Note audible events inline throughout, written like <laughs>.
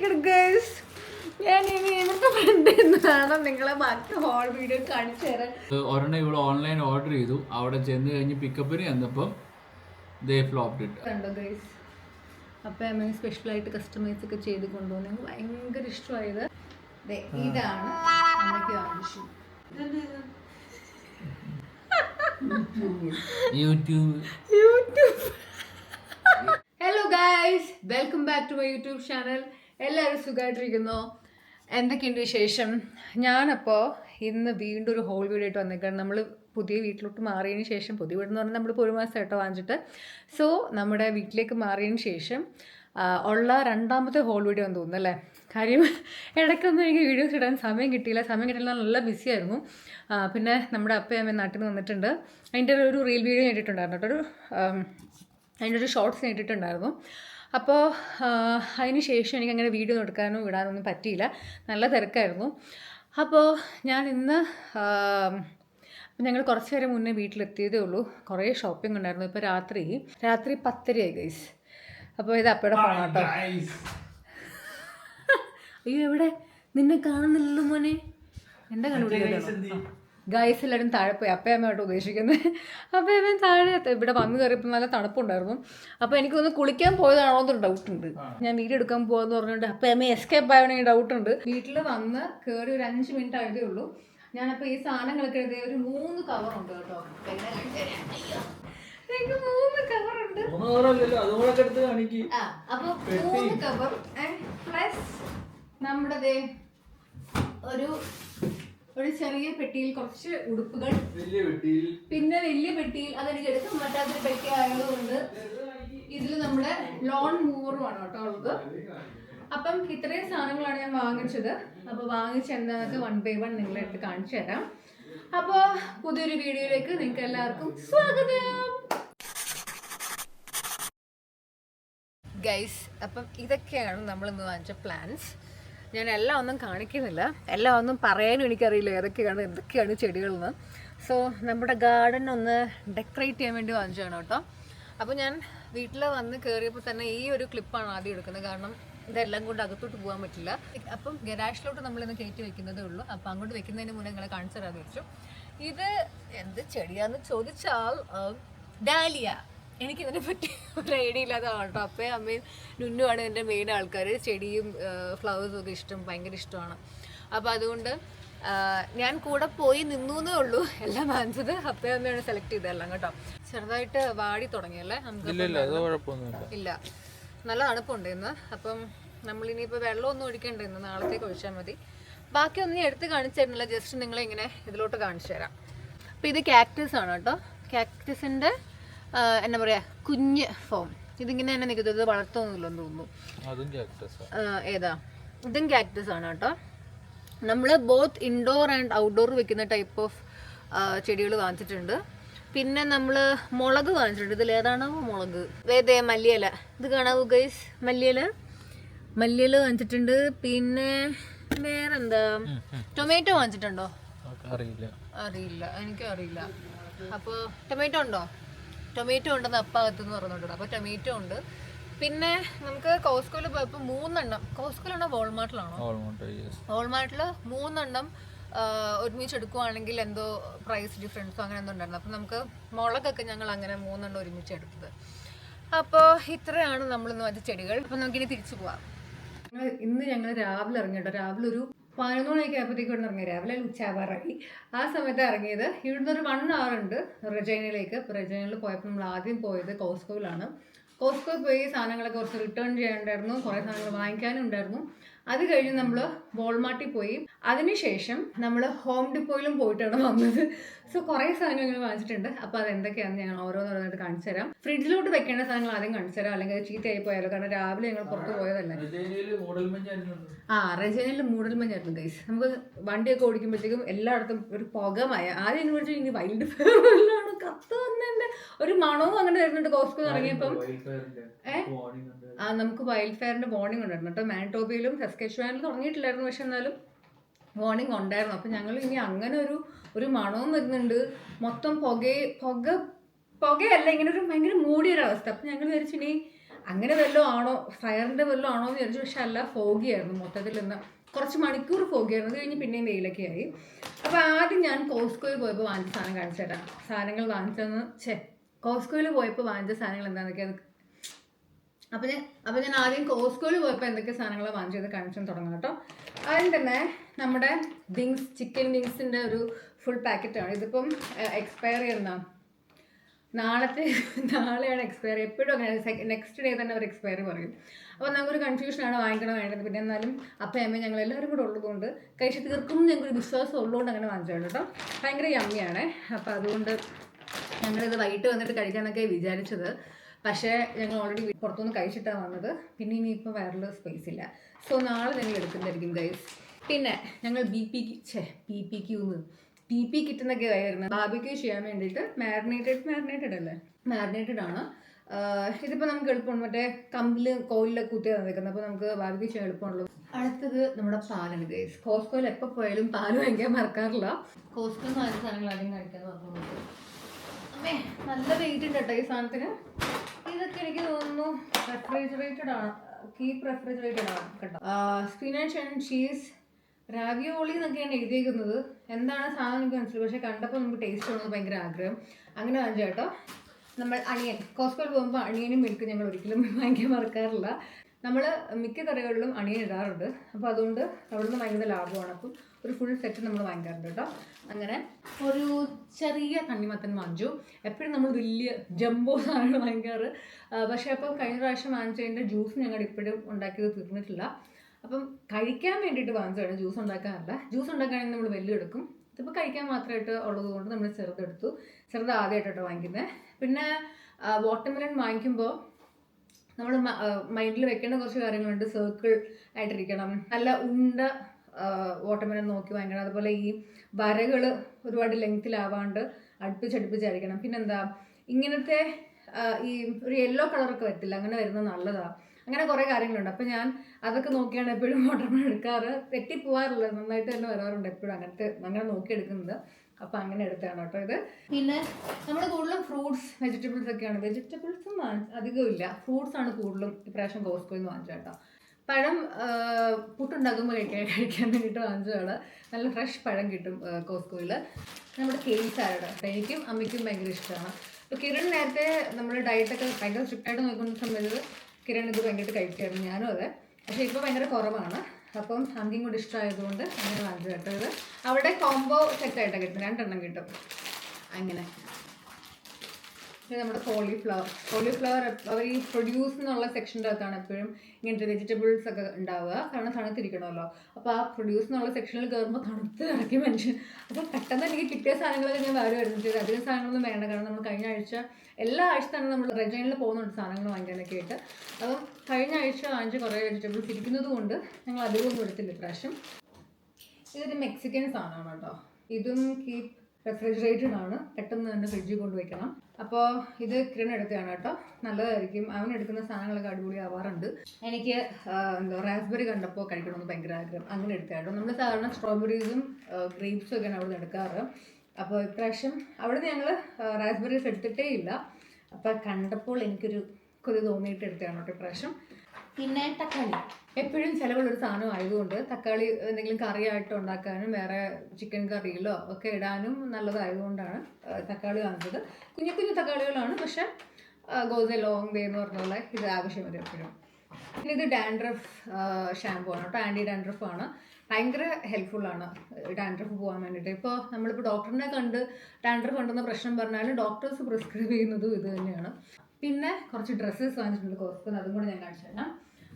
നോക്കിയത് ഗൈസ് ഞാൻ ഇനി ഇവിടുത്തെ ഫ്രണ്ടിൽ നിന്നാണ് നിങ്ങളെ ബാക്കി ഹോൾ വീഡിയോ കാണിച്ചു തരാൻ ഒരെണ്ണം ഇവിടെ ഓൺലൈൻ ഓർഡർ ചെയ്തു. അവിടെ ചെന്ന് കഴിഞ്ഞ് പിക്കപ്പിന് ചെന്നപ്പം ദേ ഫ്ലോപ്ഡ് ഇട്ട്. കണ്ടോ ഗൈസ് അപ്പം അമ്മ സ്പെഷ്യലായിട്ട് കസ്റ്റമൈസ് ഒക്കെ ചെയ്ത് കൊണ്ടുപോകുന്ന എനിക്ക് ഭയങ്കര ഇഷ്ടമായത് ദേ, ഇതാണ് അമ്മയ്ക്ക് ആവശ്യം. YouTube YouTube hello guys welcome back to my YouTube channel എല്ലാവരും സുഖമായിട്ടിരിക്കുന്നു എന്തൊക്കെയുണ്ട് വിശേഷം? ഞാനപ്പോൾ ഇന്ന് വീണ്ടും ഒരു ഹോൾ വീഡിയോ ആയിട്ട് വന്നേക്കാണ്. നമ്മൾ പുതിയ വീട്ടിലോട്ട് മാറിയതിന് ശേഷം പുതിയ വീട് എന്ന് പറഞ്ഞാൽ നമ്മളിപ്പോൾ ഒരു മാസം കേട്ടോ വാങ്ങിച്ചിട്ട്. സോ നമ്മുടെ വീട്ടിലേക്ക് മാറിയതിന് ശേഷം ഉള്ള രണ്ടാമത്തെ ഹോൾ വീഡിയോ എന്ന് തോന്നുന്നു അല്ലേ? കാര്യം ഇടയ്ക്കൊന്നും എനിക്ക് വീഡിയോസ് ഇടാൻ സമയം കിട്ടിയില്ല. സമയം കിട്ടിയില്ല നല്ല ബിസി ആയിരുന്നു. പിന്നെ നമ്മുടെ അപ്പയും അമ്മയും നാട്ടിൽ നിന്ന് വന്നിട്ടുണ്ട്. അതിന്റെ ഒരു റീൽ വീഡിയോ ഇട്ടിട്ടുണ്ടായിരുന്നു കേട്ടോ. ഒരു അതിന്റെ ഒരു ഷോർട്സ് ഇട്ടിട്ടുണ്ടായിരുന്നു. അപ്പോൾ അതിന് ശേഷം എനിക്ക് അങ്ങനെ വീഡിയോ എടുക്കാനോ ഇടാനൊന്നും പറ്റിയില്ല. നല്ല തിരക്കായിരുന്നു. അപ്പോൾ ഞാൻ ഇന്ന് ഞങ്ങൾ കുറച്ച് നേരം മുന്നേ വീട്ടിലെത്തിയതേ ഉള്ളൂ. കുറേ ഷോപ്പിംഗ് ഉണ്ടായിരുന്നു. ഇപ്പോൾ രാത്രി രാത്രി പത്തരയായി ഗൈസ് അപ്പോൾ ഇത് അപ്പയുടെ ഫോൺ കേട്ടോ അയ്യോ എവിടെ? നിന്നെ കാണുന്നില്ലല്ലോ മോനെ. എന്റെ കണ്ടുപിടിക്കുന്നു ഗൈസ് എല്ലാവരും താഴെ പോയി. അപ്പയമ്മയോട്ട് ഉദ്ദേശിക്കുന്നത് അപ്പയമ്മ താഴെ. ഇവിടെ വന്ന് കയറിയപ്പോൾ നല്ല തണുപ്പുണ്ടായിരുന്നു. അപ്പോൾ എനിക്കൊന്ന് കുളിക്കാൻ പോയതാണോ എന്നൊരു ഡൗട്ട് ഉണ്ട് ഞാൻ വീഡിയോ എടുക്കാൻ പോകാന്ന് അപ്പം അപ്പയമ്മ എസ്കേപ്പ് ആവണമെങ്കിൽ ഡൗട്ട് ഉണ്ട്. വീട്ടിൽ വന്ന് കയറി ഒരു അഞ്ച് മിനിറ്റ് ആയതേ ഉള്ളൂ ഞാനപ്പോൾ ഈ സാധനങ്ങളൊക്കെ എഴുതിയ ഒരു മൂന്ന് കവറുണ്ട് കേട്ടോ. എനിക്ക് മൂന്ന് കവറുണ്ട് അപ്പൊ മൂന്ന് കവർ പ്ലസ് നമ്മുടെ ഒരു ഒരു ചെറിയ പെട്ടിയിൽ കുറച്ച് ഉടുപ്പുകൾ. വലിയ പെട്ടിയിൽ. പിന്നെ വലിയ പെട്ടിയിൽ അതെനിക്ക് എടുക്കാൻ പറ്റാത്തൊരു പെട്ടി ആയതുകൊണ്ട് ഇതിൽ നമ്മുടെ ലോൺ മൂവറും ആണ് കേട്ടോ ഉള്ളത്. അപ്പം ഇത്രയും സാധനങ്ങളാണ് ഞാൻ വാങ്ങിച്ചത്. അപ്പോൾ വാങ്ങിച്ച എന്താണെന്നൊക്കെ വൺ ബൈ വൺ നിങ്ങളെ അടുത്ത് കാണിച്ചു തരാം. അപ്പോൾ പുതിയൊരു വീഡിയോയിലേക്ക് നിങ്ങൾക്ക് എല്ലാവർക്കും സ്വാഗതം. ഗൈസ് അപ്പം ഇതൊക്കെയാണ് നമ്മൾ ഇന്ന് വാങ്ങിച്ച പ്ലാൻസ് ഞാൻ എല്ലാം ഒന്നും കാണിക്കുന്നില്ല. എല്ലാം ഒന്നും പറയാനും എനിക്കറിയില്ല ഏതൊക്കെയാണ് എന്തൊക്കെയാണ് ചെടികളെന്ന്. സോ നമ്മുടെ ഗാർഡൻ ഒന്ന് ഡെക്കറേറ്റ് ചെയ്യാൻ വേണ്ടി വാങ്ങിച്ചാണ് കേട്ടോ. അപ്പോൾ ഞാൻ വീട്ടിൽ വന്ന് കയറിയപ്പോൾ തന്നെ ഈ ഒരു ക്ലിപ്പാണ് ആദ്യം എടുക്കുന്നത്. കാരണം ഇതെല്ലാം കൊണ്ട് അകത്തോട്ട് പോകാൻ പറ്റില്ല. അപ്പം ഗരാഷിലോട്ട് നമ്മളിന്ന് കയറ്റി വെക്കുന്നതേ ഉള്ളൂ. അപ്പം അങ്ങോട്ട് വെക്കുന്നതിന് മുന്നേ നിങ്ങളെ കാണിച്ചു തരാമെന്ന് വെച്ചു. ഇത് എന്ത് ചെടിയാന്ന് ചോദിച്ചാൽ ഡാലിയ. എനിക്ക് ഇതിനെ പറ്റി ഒരു ഐഡിയ ഇല്ലാത്തതാണ് കേട്ടോ. അപ്പയും അമ്മയും നുന്നുമാണ് എന്റെ മെയിൻ ആൾക്കാർ ചെടിയും ഫ്ലവേഴ്സും ഒക്കെ ഇഷ്ടം ഭയങ്കര ഇഷ്ടമാണ്. അപ്പോൾ അതുകൊണ്ട് ഞാൻ കൂടെ പോയി നിന്നു എന്നേ ഉള്ളൂ. എല്ലാം വാങ്ങിച്ചത് അപ്പയും അമ്മയാണ് സെലക്ട് ചെയ്തതെല്ലാം കേട്ടോ. ചെറുതായിട്ട് വാടി തുടങ്ങിയല്ലേ? നമുക്ക് ഇല്ല നല്ല തണുപ്പുണ്ട് ഇന്ന്. അപ്പം നമ്മൾ നമ്മളിനിയിപ്പോൾ വെള്ളമൊന്നും ഒഴിക്കണ്ട ഇന്ന്. നാളത്തേക്ക് ഒഴിച്ചാൽ മതി. ബാക്കിയൊന്നും എടുത്ത് കാണിച്ചു തരുന്നില്ല ജസ്റ്റ് നിങ്ങളെ ഇങ്ങനെ ഇതിലോട്ട് കാണിച്ചു തരാം അപ്പോൾ ഇത് കാക്ടസ് ആണ് കേട്ടോ. കാക്ടസിന്റെ എന്താ പറയുക കുഞ്ഞ് ഫോം ഇതിങ്ങനെ തന്നെ നിൽക്കുന്നത് വളർത്തുന്നില്ലെന്ന് തോന്നുന്നു. ഏതാ? ഇതും കാക്ടസ് ആണ് കേട്ടോ. നമ്മൾ ബോത്ത് ഇൻഡോർ ആൻഡ് ഔട്ട്ഡോർ വെക്കുന്ന ടൈപ്പ് ഓഫ് ചെടികൾ വാങ്ങിച്ചിട്ടുണ്ട് പിന്നെ നമ്മൾ മുളക് വാങ്ങിച്ചിട്ടുണ്ട് ഇതിൽ ഏതാണോ മുളക്. വേദേ മല്ലിയില. ഇത് കാണാവൂ ഗൈസ് മല്ലിയില? മല്ലിയില വാങ്ങിച്ചിട്ടുണ്ട് പിന്നെ വേറെന്താ? ടൊമാറ്റോ വാങ്ങിച്ചിട്ടുണ്ടോ അറിയില്ല. അറിയില്ല. എനിക്ക് അറിയില്ല അപ്പോൾ ടൊമാറ്റോ ഉണ്ടോ? ടൊമാറ്റോ ഉണ്ടെന്ന് അപ്പാകത്തെന്ന് പറഞ്ഞിട്ടുണ്ട് അപ്പോൾ ടൊമാറ്റോ ഉണ്ട്. പിന്നെ നമുക്ക് കോസ്കോയിൽ പോയപ്പോൾ മൂന്നെണ്ണം. കോസ്കോയിലാണോ വോൾമാർട്ടിലാണോ? വോൾമാർട്ടിൽ വോൾമാർട്ടിൽ മൂന്നെണ്ണം ഒരുമിച്ച് എടുക്കുവാണെങ്കിൽ എന്തോ പ്രൈസ് ഡിഫറൻസോ അങ്ങനെ എന്തോ ഉണ്ടായിരുന്നു. അപ്പം നമുക്ക് മുളകൊക്കെ ഞങ്ങൾ അങ്ങനെ മൂന്നെണ്ണം ഒരുമിച്ച് എടുത്തത്. അപ്പോൾ ഇത്രയാണ് നമ്മളിന്ന് മറ്റേ ചെടികൾ. അപ്പം നമുക്കിനി തിരിച്ചു പോവാം. ഇന്ന് ഞങ്ങൾ രാവിലെ ഇറങ്ങിയിട്ടോ രാവിലെ ഒരു പതിനൊന്ന് മണിയൊക്കെ ആയപ്പോഴത്തേക്കും ഇവിടെ ഇറങ്ങി. രാവിലെ ഉച്ചാവാറായി ആ സമയത്ത് ഇറങ്ങിയത് ഇവിടുന്ന് ഒരു വൺ അവർ ഉണ്ട് റജൈനയിലേക്ക്. റജൈനയിൽ പോയപ്പോൾ നമ്മൾ ആദ്യം പോയത് കോസ്കോയിലാണ് കോസ്കോയിൽ പോയി സാധനങ്ങളൊക്കെ കുറച്ച് റിട്ടേൺ ചെയ്യാനുണ്ടായിരുന്നു കുറേ സാധനങ്ങൾ വാങ്ങിക്കാനും ഉണ്ടായിരുന്നു. അത് കഴിഞ്ഞ് നമ്മൾ വോൾമാർട്ടിൽ പോയി. അതിനുശേഷം നമ്മൾ ഹോം ഡിപ്പോയിലും പോയിട്ടാണ് വന്നത്. സോ കുറേ സാധനങ്ങൾ വാങ്ങിച്ചിട്ടുണ്ട്. അപ്പോൾ അത് എന്തൊക്കെയാണെന്ന് ഞങ്ങൾ ഓരോന്നോരോന്നായിട്ട് കാണിച്ചു തരാം ഫ്രിഡ്ജിലോട്ട് വെക്കേണ്ട സാധനങ്ങൾ ആദ്യം കാണിച്ചു തരാം അല്ലെങ്കിൽ ചീത്തയായി പോയാലോ. കാരണം രാവിലെ ഞങ്ങൾ പുറത്ത് പോയതല്ലേ. ആ റജനയിൽ മൂടൽമഞ്ഞായിരുന്നു ഗൈസ് നമുക്ക് വണ്ടിയൊക്കെ ഓടിക്കുമ്പോഴത്തേക്കും എല്ലായിടത്തും ഒരു പുകമായ. ആദ്യം എന്ന് വെച്ചാൽ ഇനി വൈൽഡ് ഫയർ കത്ത് വന്നെ ഒരു മണവും അങ്ങനെ വരുന്നുണ്ട്. കോസ്കോ ഇറങ്ങിയപ്പം. ഏ? നമുക്ക് വൈൽഡ് ഫയറിന്റെ വാർണിംഗ് ഉണ്ടായിരുന്നു കേട്ടോ. മാൻടോബിയിലും സസ്കെച്ച്വാനിലും തുടങ്ങിയിട്ടില്ലായിരുന്നു. പക്ഷെ എന്നാലും വാർണിംഗ് ഉണ്ടായിരുന്നു. അപ്പം ഞങ്ങൾ ഇനി അങ്ങനെ ഒരു ഒരു മണവും വരുന്നുണ്ട്. മൊത്തം പുകയെ പുക പുകയല്ല ഇങ്ങനെ ഒരു ഭയങ്കര മൂടിയൊരവസ്ഥ. അപ്പം ഞങ്ങൾ വിചാരിച്ചു ഇനി അങ്ങനെ വല്ലതും ആണോ ഫയറിന്റെ വല്ലതും ആണോ എന്ന് വിചാരിച്ചു. പക്ഷെ അല്ല ഫോഗിയായിരുന്നു മൊത്തത്തിൽ നിന്ന് കുറച്ച് മണിക്കൂർ ഫോഗിയായിരുന്നു അത് കഴിഞ്ഞ് പിന്നെയും വെയിലൊക്കെ ആയി. അപ്പോൾ ആദ്യം ഞാൻ കോസ്കോയിൽ പോയപ്പോൾ വാങ്ങിച്ച സാധനം കാണിച്ചു തരാം സാധനങ്ങൾ വാങ്ങിച്ചതെന്ന് ഛേ കോസ്കോയിൽ പോയപ്പോൾ വാങ്ങിച്ച സാധനങ്ങൾ എന്താണെന്നൊക്കെ അത് അപ്പോൾ ഞാൻ അപ്പം ഞാൻ ആദ്യം കോസ്കോയിൽ പോയപ്പോൾ എന്തൊക്കെ സാധനങ്ങളാണ് വാങ്ങിച്ചത് കാണിച്ചു തുടങ്ങാം കേട്ടോ. ആദ്യം തന്നെ നമ്മുടെ വിങ്സ് ചിക്കൻ വിങ്സിന്റെ ഒരു ഫുൾ പാക്കറ്റാണ് ഇതിപ്പം എക്സ്പയർ ചെയ്യുന്ന നാളത്തെ നാളെയാണ് എക്സ്പയർ എപ്പോഴും അങ്ങനെ നെക്സ്റ്റ് ഡേ തന്നെ അവർ എക്സ്പയർ പറയും. അപ്പോൾ നമുക്കൊരു കൺഫ്യൂഷനാണ് വാങ്ങിക്കണം വേണ്ടത്. പിന്നെ എന്നാലും അപ്പം അമ്മ ഞങ്ങൾ എല്ലാവരും കൂടെ ഉള്ളതുകൊണ്ട് കഴിച്ച് തീർക്കും ഞങ്ങൾ ഞങ്ങൾക്കൊരു വിശ്വാസം ഉള്ളതുകൊണ്ട് അങ്ങനെ വാങ്ങിച്ചതാണ് കേട്ടോ. ഭയങ്കര യമ്മിയാണ് അപ്പോൾ അതുകൊണ്ട് ഞങ്ങളിത് വൈകിട്ട് വന്നിട്ട് കഴിക്കാനൊക്കെ വിചാരിച്ചത്. പക്ഷേ ഞങ്ങൾ ഓൾറെഡി പുറത്തുനിന്ന് കഴിച്ചിട്ടാണ് വന്നത്. പിന്നെ ഇനിയിപ്പോൾ വയറിൽ സ്പേസ് ഇല്ല. സോ നാളെ ഞങ്ങൾ എടുക്കുന്നതായിരിക്കും ഗൈസ് പിന്നെ ഞങ്ങൾ ബി പി ഛേ ബി പി ക്യൂന്ന് പി പി കിറ്റുന്നൊക്കെ ആയിരുന്നു. ബാബിക്യൂ ചെയ്യാൻ വേണ്ടിയിട്ട് മാരിനേറ്റഡ് മാരിനേറ്റഡ് അല്ലേ? മാരിനേറ്റഡ് ആണ്. ഇതിപ്പോൾ നമുക്ക് എളുപ്പമാണ്. മറ്റേ കമ്പിൽ കോയിലൊക്കെ കുത്തി നിൽക്കുന്നത്. അപ്പോൾ നമുക്ക് ബാബിക്ക് ചെയ്യാൻ എളുപ്പമാണല്ലോ. അടുത്തത് നമ്മുടെ പാലാണ് ഗൈസ് കോസ്കോയിൽ എപ്പോൾ പോയാലും പാൽ വാങ്ങിക്കാൻ മറക്കാറില്ല. കോസ്കോ എന്ന് സാധനങ്ങൾ ആദ്യം കഴിക്കാൻ പറഞ്ഞു അമ്മേ നല്ല വെയിറ്റ് ഉണ്ട് കേട്ടോ ഈ സാധനത്തിന്. ഇതൊക്കെ എനിക്ക് തോന്നുന്നു റെഫ്രിജറേറ്റഡ് ആണ് കീപ്പ് റെഫ്രിജറേറ്റഡ് ആണ് കേട്ടോ. സ്പിനാച്ച് ആൻഡ് ചീസ് റാവിയോളി എന്നൊക്കെയാണ് എഴുതിയേക്കുന്നത്. എന്താണ് സാധനം എനിക്ക് മനസ്സിലായി. പക്ഷെ കണ്ടപ്പോൾ നമുക്ക് ടേസ്റ്റ് വേണമെന്ന് ഭയങ്കര ആഗ്രഹം. അങ്ങനെ വാങ്ങിച്ചു കേട്ടോ. നമ്മൾ അണിയൻ കോസ്കോയിൽ പോകുമ്പോൾ അണിയനും മിൽക്ക് ഞങ്ങൾ ഒരിക്കലും <laughs> വാങ്ങിക്കാൻ മറക്കാറില്ല. നമ്മൾ മിക്ക കറികളിലും അണിയൻ ഇടാറുണ്ട്. അപ്പോൾ അതുകൊണ്ട് അവിടുന്ന് ഭയങ്കര ലാഭമാണ്. അപ്പം ഒരു ഫുൾ സെറ്റ് നമ്മൾ വാങ്ങിക്കാറുണ്ട് കേട്ടോ അങ്ങനെ ഒരു ചെറിയ തണ്ണിമത്തൻ വാങ്ങിച്ചു എപ്പോഴും നമ്മൾ വലിയ ജംബോ സാധനങ്ങൾ വാങ്ങിക്കാറ്. പക്ഷേ അപ്പം കഴിഞ്ഞ പ്രാവശ്യം വാങ്ങിച്ചതിന്റെ ജ്യൂസ് ഞങ്ങൾ ഇപ്പോഴും ഉണ്ടാക്കിയത് തീർന്നിട്ടില്ല. അപ്പം കഴിക്കാൻ വേണ്ടിയിട്ട് വാങ്ങിച്ചതാണ് ജ്യൂസ് ഉണ്ടാക്കാറില്ല. ജ്യൂസ് ഉണ്ടാക്കുകയാണെങ്കിൽ നമ്മൾ വലുതെടുക്കും ഇതിപ്പോൾ കഴിക്കാൻ മാത്രമായിട്ട് ഉള്ളത് കൊണ്ട് നമ്മൾ ചെറുതെടുത്തു ചെറുത് ആദ്യമായിട്ടോ വാങ്ങിക്കുന്നത് പിന്നെ വാട്ടർമെലൺ വാങ്ങിക്കുമ്പോൾ നമ്മൾ മൈൻഡിൽ വെക്കേണ്ട കുറച്ച് കാര്യങ്ങളുണ്ട്. സർക്കിൾ ആയിട്ടിരിക്കണം. നല്ല ഉണ്ട വാട്ടർമെലൺ നോക്കി വാങ്ങിക്കണം. അതുപോലെ ഈ വരകൾ ഒരുപാട് ലെങ്ത്തിലാവാണ്ട് അടുപ്പിച്ചടുപ്പിച്ചായിരിക്കണം. പിന്നെന്താ ഇങ്ങനത്തെ ഈ ഒരു യെല്ലോ കളറൊക്കെ വരത്തില്ല. അങ്ങനെ വരുന്നത് നല്ലതാണ് അങ്ങനെ കുറേ കാര്യങ്ങളുണ്ട്. അപ്പോൾ ഞാൻ അതൊക്കെ നോക്കിയാണ് എപ്പോഴും വാട്ടർമെലൺ എടുക്കാറ്. തെറ്റിപ്പോവാറില്ല നന്നായിട്ട് തന്നെ വരാറുണ്ട് എപ്പോഴും അങ്ങനത്തെ അങ്ങനെ നോക്കി എടുക്കുന്നത് അപ്പം അങ്ങനെ എടുത്തതാണ് കേട്ടോ ഇത്. പിന്നെ നമ്മൾ കൂടുതലും ഫ്രൂട്ട്സ് വെജിറ്റബിൾസ് ഒക്കെയാണ്. വെജിറ്റബിൾസും അധികം ഇല്ല ഫ്രൂട്ട്സ് ആണ് കൂടുതലും ഇപ്രാവശ്യം കോസ്കോയിൽ നിന്ന് വാങ്ങിച്ചത് കേട്ടോ. പഴം പുട്ടുണ്ടാക്കുമ്പോൾ കഴിക്കാൻ കഴിക്കാൻ വേണ്ടിയിട്ട് വാങ്ങിച്ചതാണ്. നല്ല ഫ്രഷ് പഴം കിട്ടും കോസ്കോയിൽ നമ്മുടെ കേക്ക് സാലഡ് എനിക്കും അമ്മയ്ക്കും ഭയങ്കര ഇഷ്ടമാണ് അപ്പോൾ കിരൺ നേരത്തെ നമ്മുടെ ഡയറ്റൊക്കെ ഭയങ്കര സ്ട്രിക്റ്റായിട്ട് നോക്കുന്ന സമയത്ത് കിരൺ ഇത് ഭയങ്കരമായിട്ട് കഴിക്കായിരുന്നു. ഞാനും അതെ. പക്ഷേ ഇപ്പോൾ ഭയങ്കര കുറവാണ്. അപ്പം അമ്മയ്ക്കും കൂടി ഇഷ്ടമായതുകൊണ്ട് അങ്ങനെ വാങ്ങിച്ചു കേട്ടത് അവിടെ കോംബോ സെറ്റായിട്ടാണ് കിട്ടും രണ്ടെണ്ണം കിട്ടും. അങ്ങനെ. ഇത് നമ്മുടെ കോളിഫ്ലവർ കോളിഫ്ലവർ അവർ ഈ പ്രൊഡ്യൂസ് എന്നുള്ള സെക്ഷന്റെ അകത്താണ് എപ്പോഴും ഇങ്ങനത്തെ വെജിറ്റബിൾസ് ഒക്കെ ഉണ്ടാവുക. കാരണം തണുത്തിരിക്കണമല്ലോ. അപ്പോൾ ആ പ്രൊഡ്യൂസ് എന്നുള്ള സെക്ഷനിൽ കയറുമ്പോൾ തണുത്ത് ഇറക്കി മനുഷ്യൻ. അപ്പോൾ പെട്ടെന്ന് എനിക്ക് കിട്ടിയ സാധനങ്ങളൊക്കെ ഞാൻ വാരി വരുന്നത് അധികം സാധനങ്ങളൊന്നും വേണ്ട. കാരണം നമ്മൾ കഴിഞ്ഞ ആഴ്ച എല്ലാ ആഴ്ച തന്നെ നമ്മൾ റെജൈനിൽ പോകുന്നുണ്ട് സാധനങ്ങൾ വാങ്ങിക്കാനൊക്കെ ആയിട്ട്. അപ്പം കഴിഞ്ഞ ആഴ്ച വാങ്ങിച്ച കുറേ വെജിറ്റബിൾസ് ഇരിക്കുന്നത് കൊണ്ട് ഞങ്ങൾ അധികം ഒന്നും എടുത്തില്ല ഇപ്രാവശ്യം. ഇതൊരു മെക്സിക്കൻ സാധനമാണ് കേട്ടോ. ഇതും കീപ് റെഫ്രിജറേറ്റഡ് ആണ്. പെട്ടെന്ന് തന്നെ ഫ്രിഡ്ജിൽ കൊണ്ടുവയ്ക്കണം അപ്പോൾ ഇത് കിരൺ എടുക്കുകയാണ് കേട്ടോ. നല്ലതായിരിക്കും. അവൻ എടുക്കുന്ന സാധനങ്ങളൊക്കെ അടിപൊളി ആവാറുണ്ട് എനിക്ക് എന്തോ റാസ്ബെറി കണ്ടപ്പോൾ കഴിക്കണമെന്ന് ഭയങ്കര ആഗ്രഹം. അങ്ങനെ എടുത്താട്ടോ നമ്മൾ സാധാരണ സ്ട്രോബെറീസും ഗ്രേപ്സും ഒക്കെയാണ് അവിടെ നിന്ന് എടുക്കാറ്. അപ്പോൾ ഇപ്രാവശ്യം അവിടെ നിന്ന് ഞങ്ങൾ റാസ്ബെറീസ് എടുത്തിട്ടേ ഇല്ല. അപ്പോൾ കണ്ടപ്പോൾ എനിക്കൊരു കൊതി തോന്നിയിട്ട് എടുത്തതാണ് കേട്ടോ ഇപ്രാവശ്യം. പിന്നെ തക്കാളി. എപ്പോഴും ചിലവുള്ളൊരു സാധനം ആയതുകൊണ്ട് തക്കാളി എന്തെങ്കിലും കറിയായിട്ട് ഉണ്ടാക്കാനും വേറെ ചിക്കൻ കറിയിലോ ഒക്കെ ഇടാനും നല്ലതായതുകൊണ്ടാണ് തക്കാളി വാങ്ങിച്ചത്. കുഞ്ഞു കുഞ്ഞു തക്കാളികളാണ് പക്ഷെ ഗോസ് ലോങ് വേ എന്ന് പറഞ്ഞുള്ള ഇത് ആവശ്യം വരും എപ്പോഴും. പിന്നെ ഇത് ഡാൻഡ്രഫ് ഷാമ്പു ആണ് കേട്ടോ. ആന്റി ഡാൻഡ്രഫ് ആണ്. ഭയങ്കര ഹെൽപ്ഫുള്ളാണ് ഡാൻഡ്രഫ് പോകാൻ വേണ്ടിയിട്ട്. ഇപ്പോൾ നമ്മളിപ്പോൾ ഡോക്ടറിനെ കണ്ട് ഡാൻഡ്രഫ് ഉണ്ടെന്ന പ്രശ്നം പറഞ്ഞാലും ഡോക്ടേഴ്സ് പ്രിസ്ക്രൈബ് ചെയ്യുന്നതും ഇത് തന്നെയാണ്. പിന്നെ കുറച്ച് ഡ്രസ്സസ് വാങ്ങിച്ചിട്ടുണ്ട് കോസ്കോ അതും കൂടെ ഞാൻ കാണിച്ചു തരാം.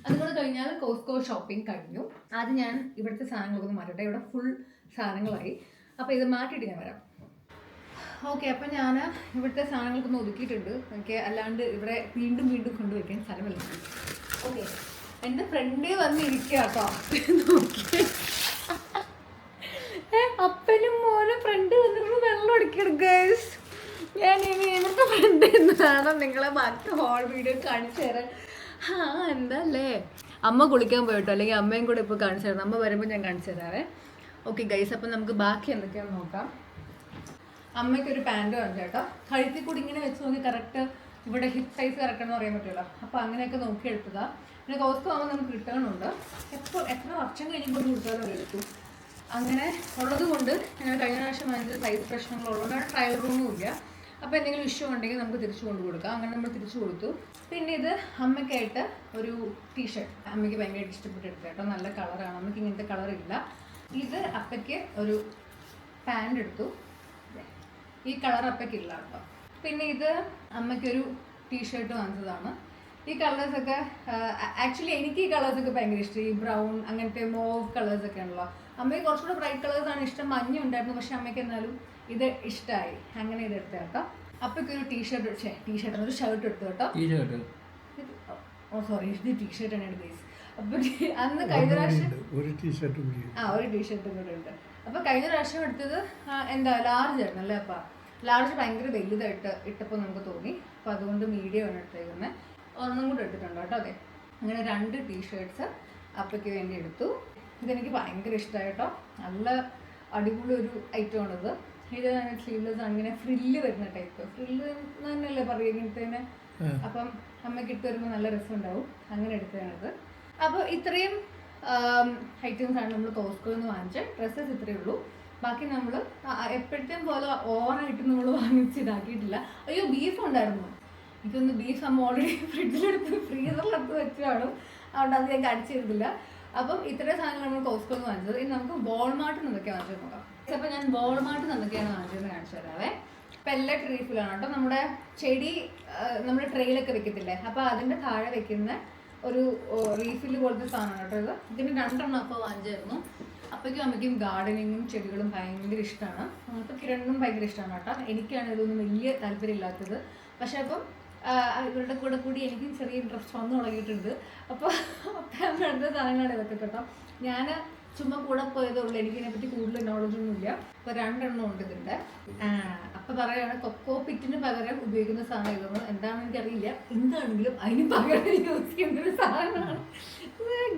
അതുകൂടെ കഴിഞ്ഞാൽ കോസ്കോ ഷോപ്പിംഗ് കഴിഞ്ഞു. അത് ഞാൻ ഇവിടുത്തെ സാധനങ്ങളൊക്കെ മാറ്റട്ടെ. ഇവിടെ ഫുൾ സാധനങ്ങളായി. അപ്പോൾ ഇത് മാറ്റിയിട്ട് ഞാൻ വരാം. ഓക്കെ അപ്പം ഞാൻ ഇവിടുത്തെ സാധനങ്ങളൊക്കെ ഒതുക്കിയിട്ടുണ്ട്. എനിക്ക് അല്ലാണ്ട് ഇവിടെ വീണ്ടും വീണ്ടും കൊണ്ടുവയ്ക്കാൻ സ്ഥലമില്ല. ഓക്കെ എന്റെ ഫ്രണ്ട് വന്നിരിക്കുക കേട്ടോ ഏ അപ്പനും മോനും ഫ്രണ്ട് വന്നിട്ട് വെള്ളം അടിക്കണം ഞാൻ ഇനി ഇവിടുത്തെ ഫ്രണ്ട് എന്നാണ് നിങ്ങളെ ബാക്കി ഹോൾ വീഡിയോ കാണിച്ചു തരാൻ. എന്താല്ലേ? അമ്മ കുളിക്കാൻ പോയിട്ടോ? അല്ലെങ്കിൽ അമ്മയും കൂടെ ഇപ്പോൾ കാണിച്ചു തരാം. അമ്മ വരുമ്പോൾ ഞാൻ കാണിച്ചു തരാവേ. ഓക്കെ ഗൈസ് അപ്പം നമുക്ക് ബാക്കി എന്തൊക്കെയാണെന്ന് നോക്കാം. അമ്മയ്ക്ക് ഒരു പാന്റ് ഉണ്ട് കേട്ടോ. കഴുത്തിൽ കൂടി ഇങ്ങനെ വെച്ച് നോക്കി കറക്റ്റ് ഇവിടെ ഹിപ്പ് സൈസ് കറക്റ്റ് എന്ന് പറയാൻ പറ്റുമല്ലോ. അപ്പോൾ അങ്ങനെയൊക്കെ നോക്കി എടുത്തതാ. പിന്നെ കോസ്റ്റ് ആകുമ്പോൾ നമുക്ക് കിട്ടണമുണ്ട് എപ്പോൾ എത്ര വർഷം കഴിയുമ്പോൾ കൊടുത്താലും എടുത്തു അങ്ങനെ ഉള്ളത് കൊണ്ട് ഞാൻ കഴിഞ്ഞ പ്രാവശ്യം അതിന്റെ സൈസ് പ്രശ്നങ്ങളുള്ളതുകൊണ്ട് ട്രയൽ റൂമും ഇല്ല. അപ്പോൾ എന്തെങ്കിലും ഇഷ്യൂ ഉണ്ടെങ്കിൽ നമുക്ക് തിരിച്ചു കൊണ്ടു കൊടുക്കാം. അങ്ങനെ നമ്മൾ തിരിച്ചു കൊടുത്തു. പിന്നെ ഇത് അമ്മയ്ക്കായിട്ട് ഒരു ടീഷർട്ട് അമ്മയ്ക്ക് ഭയങ്കരമായിട്ട് ഇഷ്ടപ്പെട്ട് എടുത്ത കേട്ടോ. നല്ല കളറാണ് അമ്മയ്ക്ക് ഇങ്ങനത്തെ കളർ ഇല്ല. ഇത് അപ്പയ്ക്ക് ഒരു പാന്റ് എടുത്തു. ഈ കളർ അപ്പയ്ക്കില്ല കേട്ടോ. പിന്നെ ഇത് അമ്മയ്ക്കൊരു ടീഷർട്ട് വാങ്ങിച്ചതാണ്. ഈ കളേഴ്സൊക്കെ ആക്ച്വലി എനിക്ക് ഈ കളേഴ്സൊക്കെ ഭയങ്കര ഇഷ്ടം. ഈ ബ്രൗൺ അങ്ങനത്തെ മോവ് കളേഴ്സൊക്കെ ഉണ്ടല്ലോ അമ്മയ്ക്ക് കുറച്ചുകൂടെ ബ്രൈറ്റ് കളേഴ്സാണ് ഇഷ്ടം. മഞ്ഞ ഉണ്ടായിരുന്നു പക്ഷെ അമ്മയ്ക്ക് എന്നാലും ഇത് ഇഷ്ടമായി അങ്ങനെ ഇത് എടുത്തു കേട്ടോ. അപ്പൊക്കെ ഒരു ടീഷർട്ട് ഷേ ടീഷർട്ട് ഒരു ഷർട്ട് എടുത്തു കേട്ടോ. ടീഷർട്ട് ഓ സോറി ഇത് ടീഷർട്ട് ആണ് എടുത്തത് അപ്പൊ അന്ന് കഴിഞ്ഞ പ്രാവശ്യം ഒരു ടീഷർട്ട് കൂടി ആ ഒരു ടീഷർട്ട് കൂടെ ഉണ്ട്. അപ്പൊ കഴിഞ്ഞ പ്രാവശ്യം എടുത്തത് എന്താ ലാർജ് ആയിരുന്നു അല്ലേ അപ്പൊ? ലാർജ് ഭയങ്കര വലുതായിട്ട് ഇട്ടപ്പോൾ നമുക്ക് തോന്നി. അപ്പൊ അതുകൊണ്ട് മീഡിയം ആണ് എടുത്തേക്കുന്നത് ഒന്നും കൂടെ എടുത്തിട്ടുണ്ട് കേട്ടോ അതെ. അങ്ങനെ രണ്ട് ടീഷർട്ട്സ് അപ്പയ്ക്ക് വേണ്ടി എടുത്തു. ഇതെനിക്ക് ഭയങ്കര ഇഷ്ടമായി കേട്ടോ. നല്ല അടിപൊളി ഒരു ഐറ്റം ആണിത് ഇത് സ്ലീവ്ലെസ് അങ്ങനെ ഫ്രില്ല് വരുന്ന ടൈപ്പ് ഫ്രില്ല് തന്നെയല്ലേ പറയുക ഇങ്ങനത്തെ അപ്പം അമ്മയ്ക്ക് ഇട്ട് വരുമ്പോൾ നല്ല രസമുണ്ടാവും. അങ്ങനെ എടുത്തതാണത്. അപ്പോൾ ഇത്രയും ഐറ്റംസ് ആണ് നമ്മൾ കോസ്കോയിൽ നിന്ന് വാങ്ങിച്ച ഡ്രസ്സസ് ഇത്രയേ ഉള്ളൂ. ബാക്കി നമ്മൾ എപ്പോഴത്തെയും പോലെ ഓവറായിട്ട് നമ്മൾ വാങ്ങിച്ച് ഇതാക്കിയിട്ടില്ല. അയ്യോ ബീഫ് ഉണ്ടായിരുന്നു. എനിക്കൊന്ന് ബീഫ് അമ്മ ഓൾറെഡി ഫ്രിഡ്ജിലെടുത്ത് ഫ്രീസറിലെടുത്ത് വെച്ചാണ് അതുകൊണ്ട് അത് ഞാൻ കടിച്ചിരുന്നില്ല അപ്പം ഇത്രയും സാധനങ്ങൾ നമ്മൾ കോസ്കോയിൽ നിന്ന് വാങ്ങിച്ചത്. ഇനി നമുക്ക് വോൾമാർട്ടിൽ നിന്നൊക്കെ വാങ്ങിച്ചു നോക്കാം. അപ്പോൾ ഞാൻ വോൾമാർട്ടിൽ നിന്നൊക്കെയാണ് വാങ്ങിച്ചതെന്ന് കാണിച്ചു തരാവേ. പെല്ലറ്റ് റീഫിലാണ് കേട്ടോ. നമ്മുടെ ചെടി നമ്മുടെ ട്രെയിലൊക്കെ വെക്കത്തില്ലേ? അപ്പോൾ അതിന്റെ താഴെ വെക്കുന്ന ഒരു റീഫിൽ പോലത്തെ സാധനമാണ് കേട്ടോ ഇത്. ഇതിന് രണ്ടെണ്ണം അപ്പോൾ വാങ്ങിച്ചായിരുന്നു അപ്പോഴേക്കും അമ്മയ്ക്കും ഗാർഡനിങ്ങും ചെടികളും ഭയങ്കര ഇഷ്ടമാണ്. അപ്പോൾ കിരണിനും ഭയങ്കര ഇഷ്ടമാണ് കേട്ടോ. എനിക്കാണ് ഇതൊന്നും വലിയ താല്പര്യമില്ലാത്തത്. പക്ഷെ അപ്പം ഇവരുടെ കൂടെ കൂടി എനിക്കും ചെറിയ ഇൻട്രസ്റ്റ് വന്നു തുടങ്ങിയിട്ടുണ്ട്. അപ്പോൾ അപ്പം അടുത്ത സാധനങ്ങളാണ് ഇതൊക്കെ കേട്ടോ. ഞാൻ ചുമ്മാ കൂടെ പോയതേ ഉള്ളൂ. എനിക്ക് ഇതിനെപ്പറ്റി കൂടുതൽ നോളജ് ഒന്നുമില്ല അപ്പോൾ രണ്ടെണ്ണം ഉണ്ട് ഇതിന്റെ അപ്പൊ പറയുകയാണ് കൊക്കോ പിറ്റിന് പകരം ഉപയോഗിക്കുന്ന സാധനം ഇതൊന്നും എന്താണെന്ന് എനിക്കറിയില്ല. എന്താണെങ്കിലും അതിന് പകരം യൂസ് ചെയ്യുന്ന ഒരു സാധനമാണ്.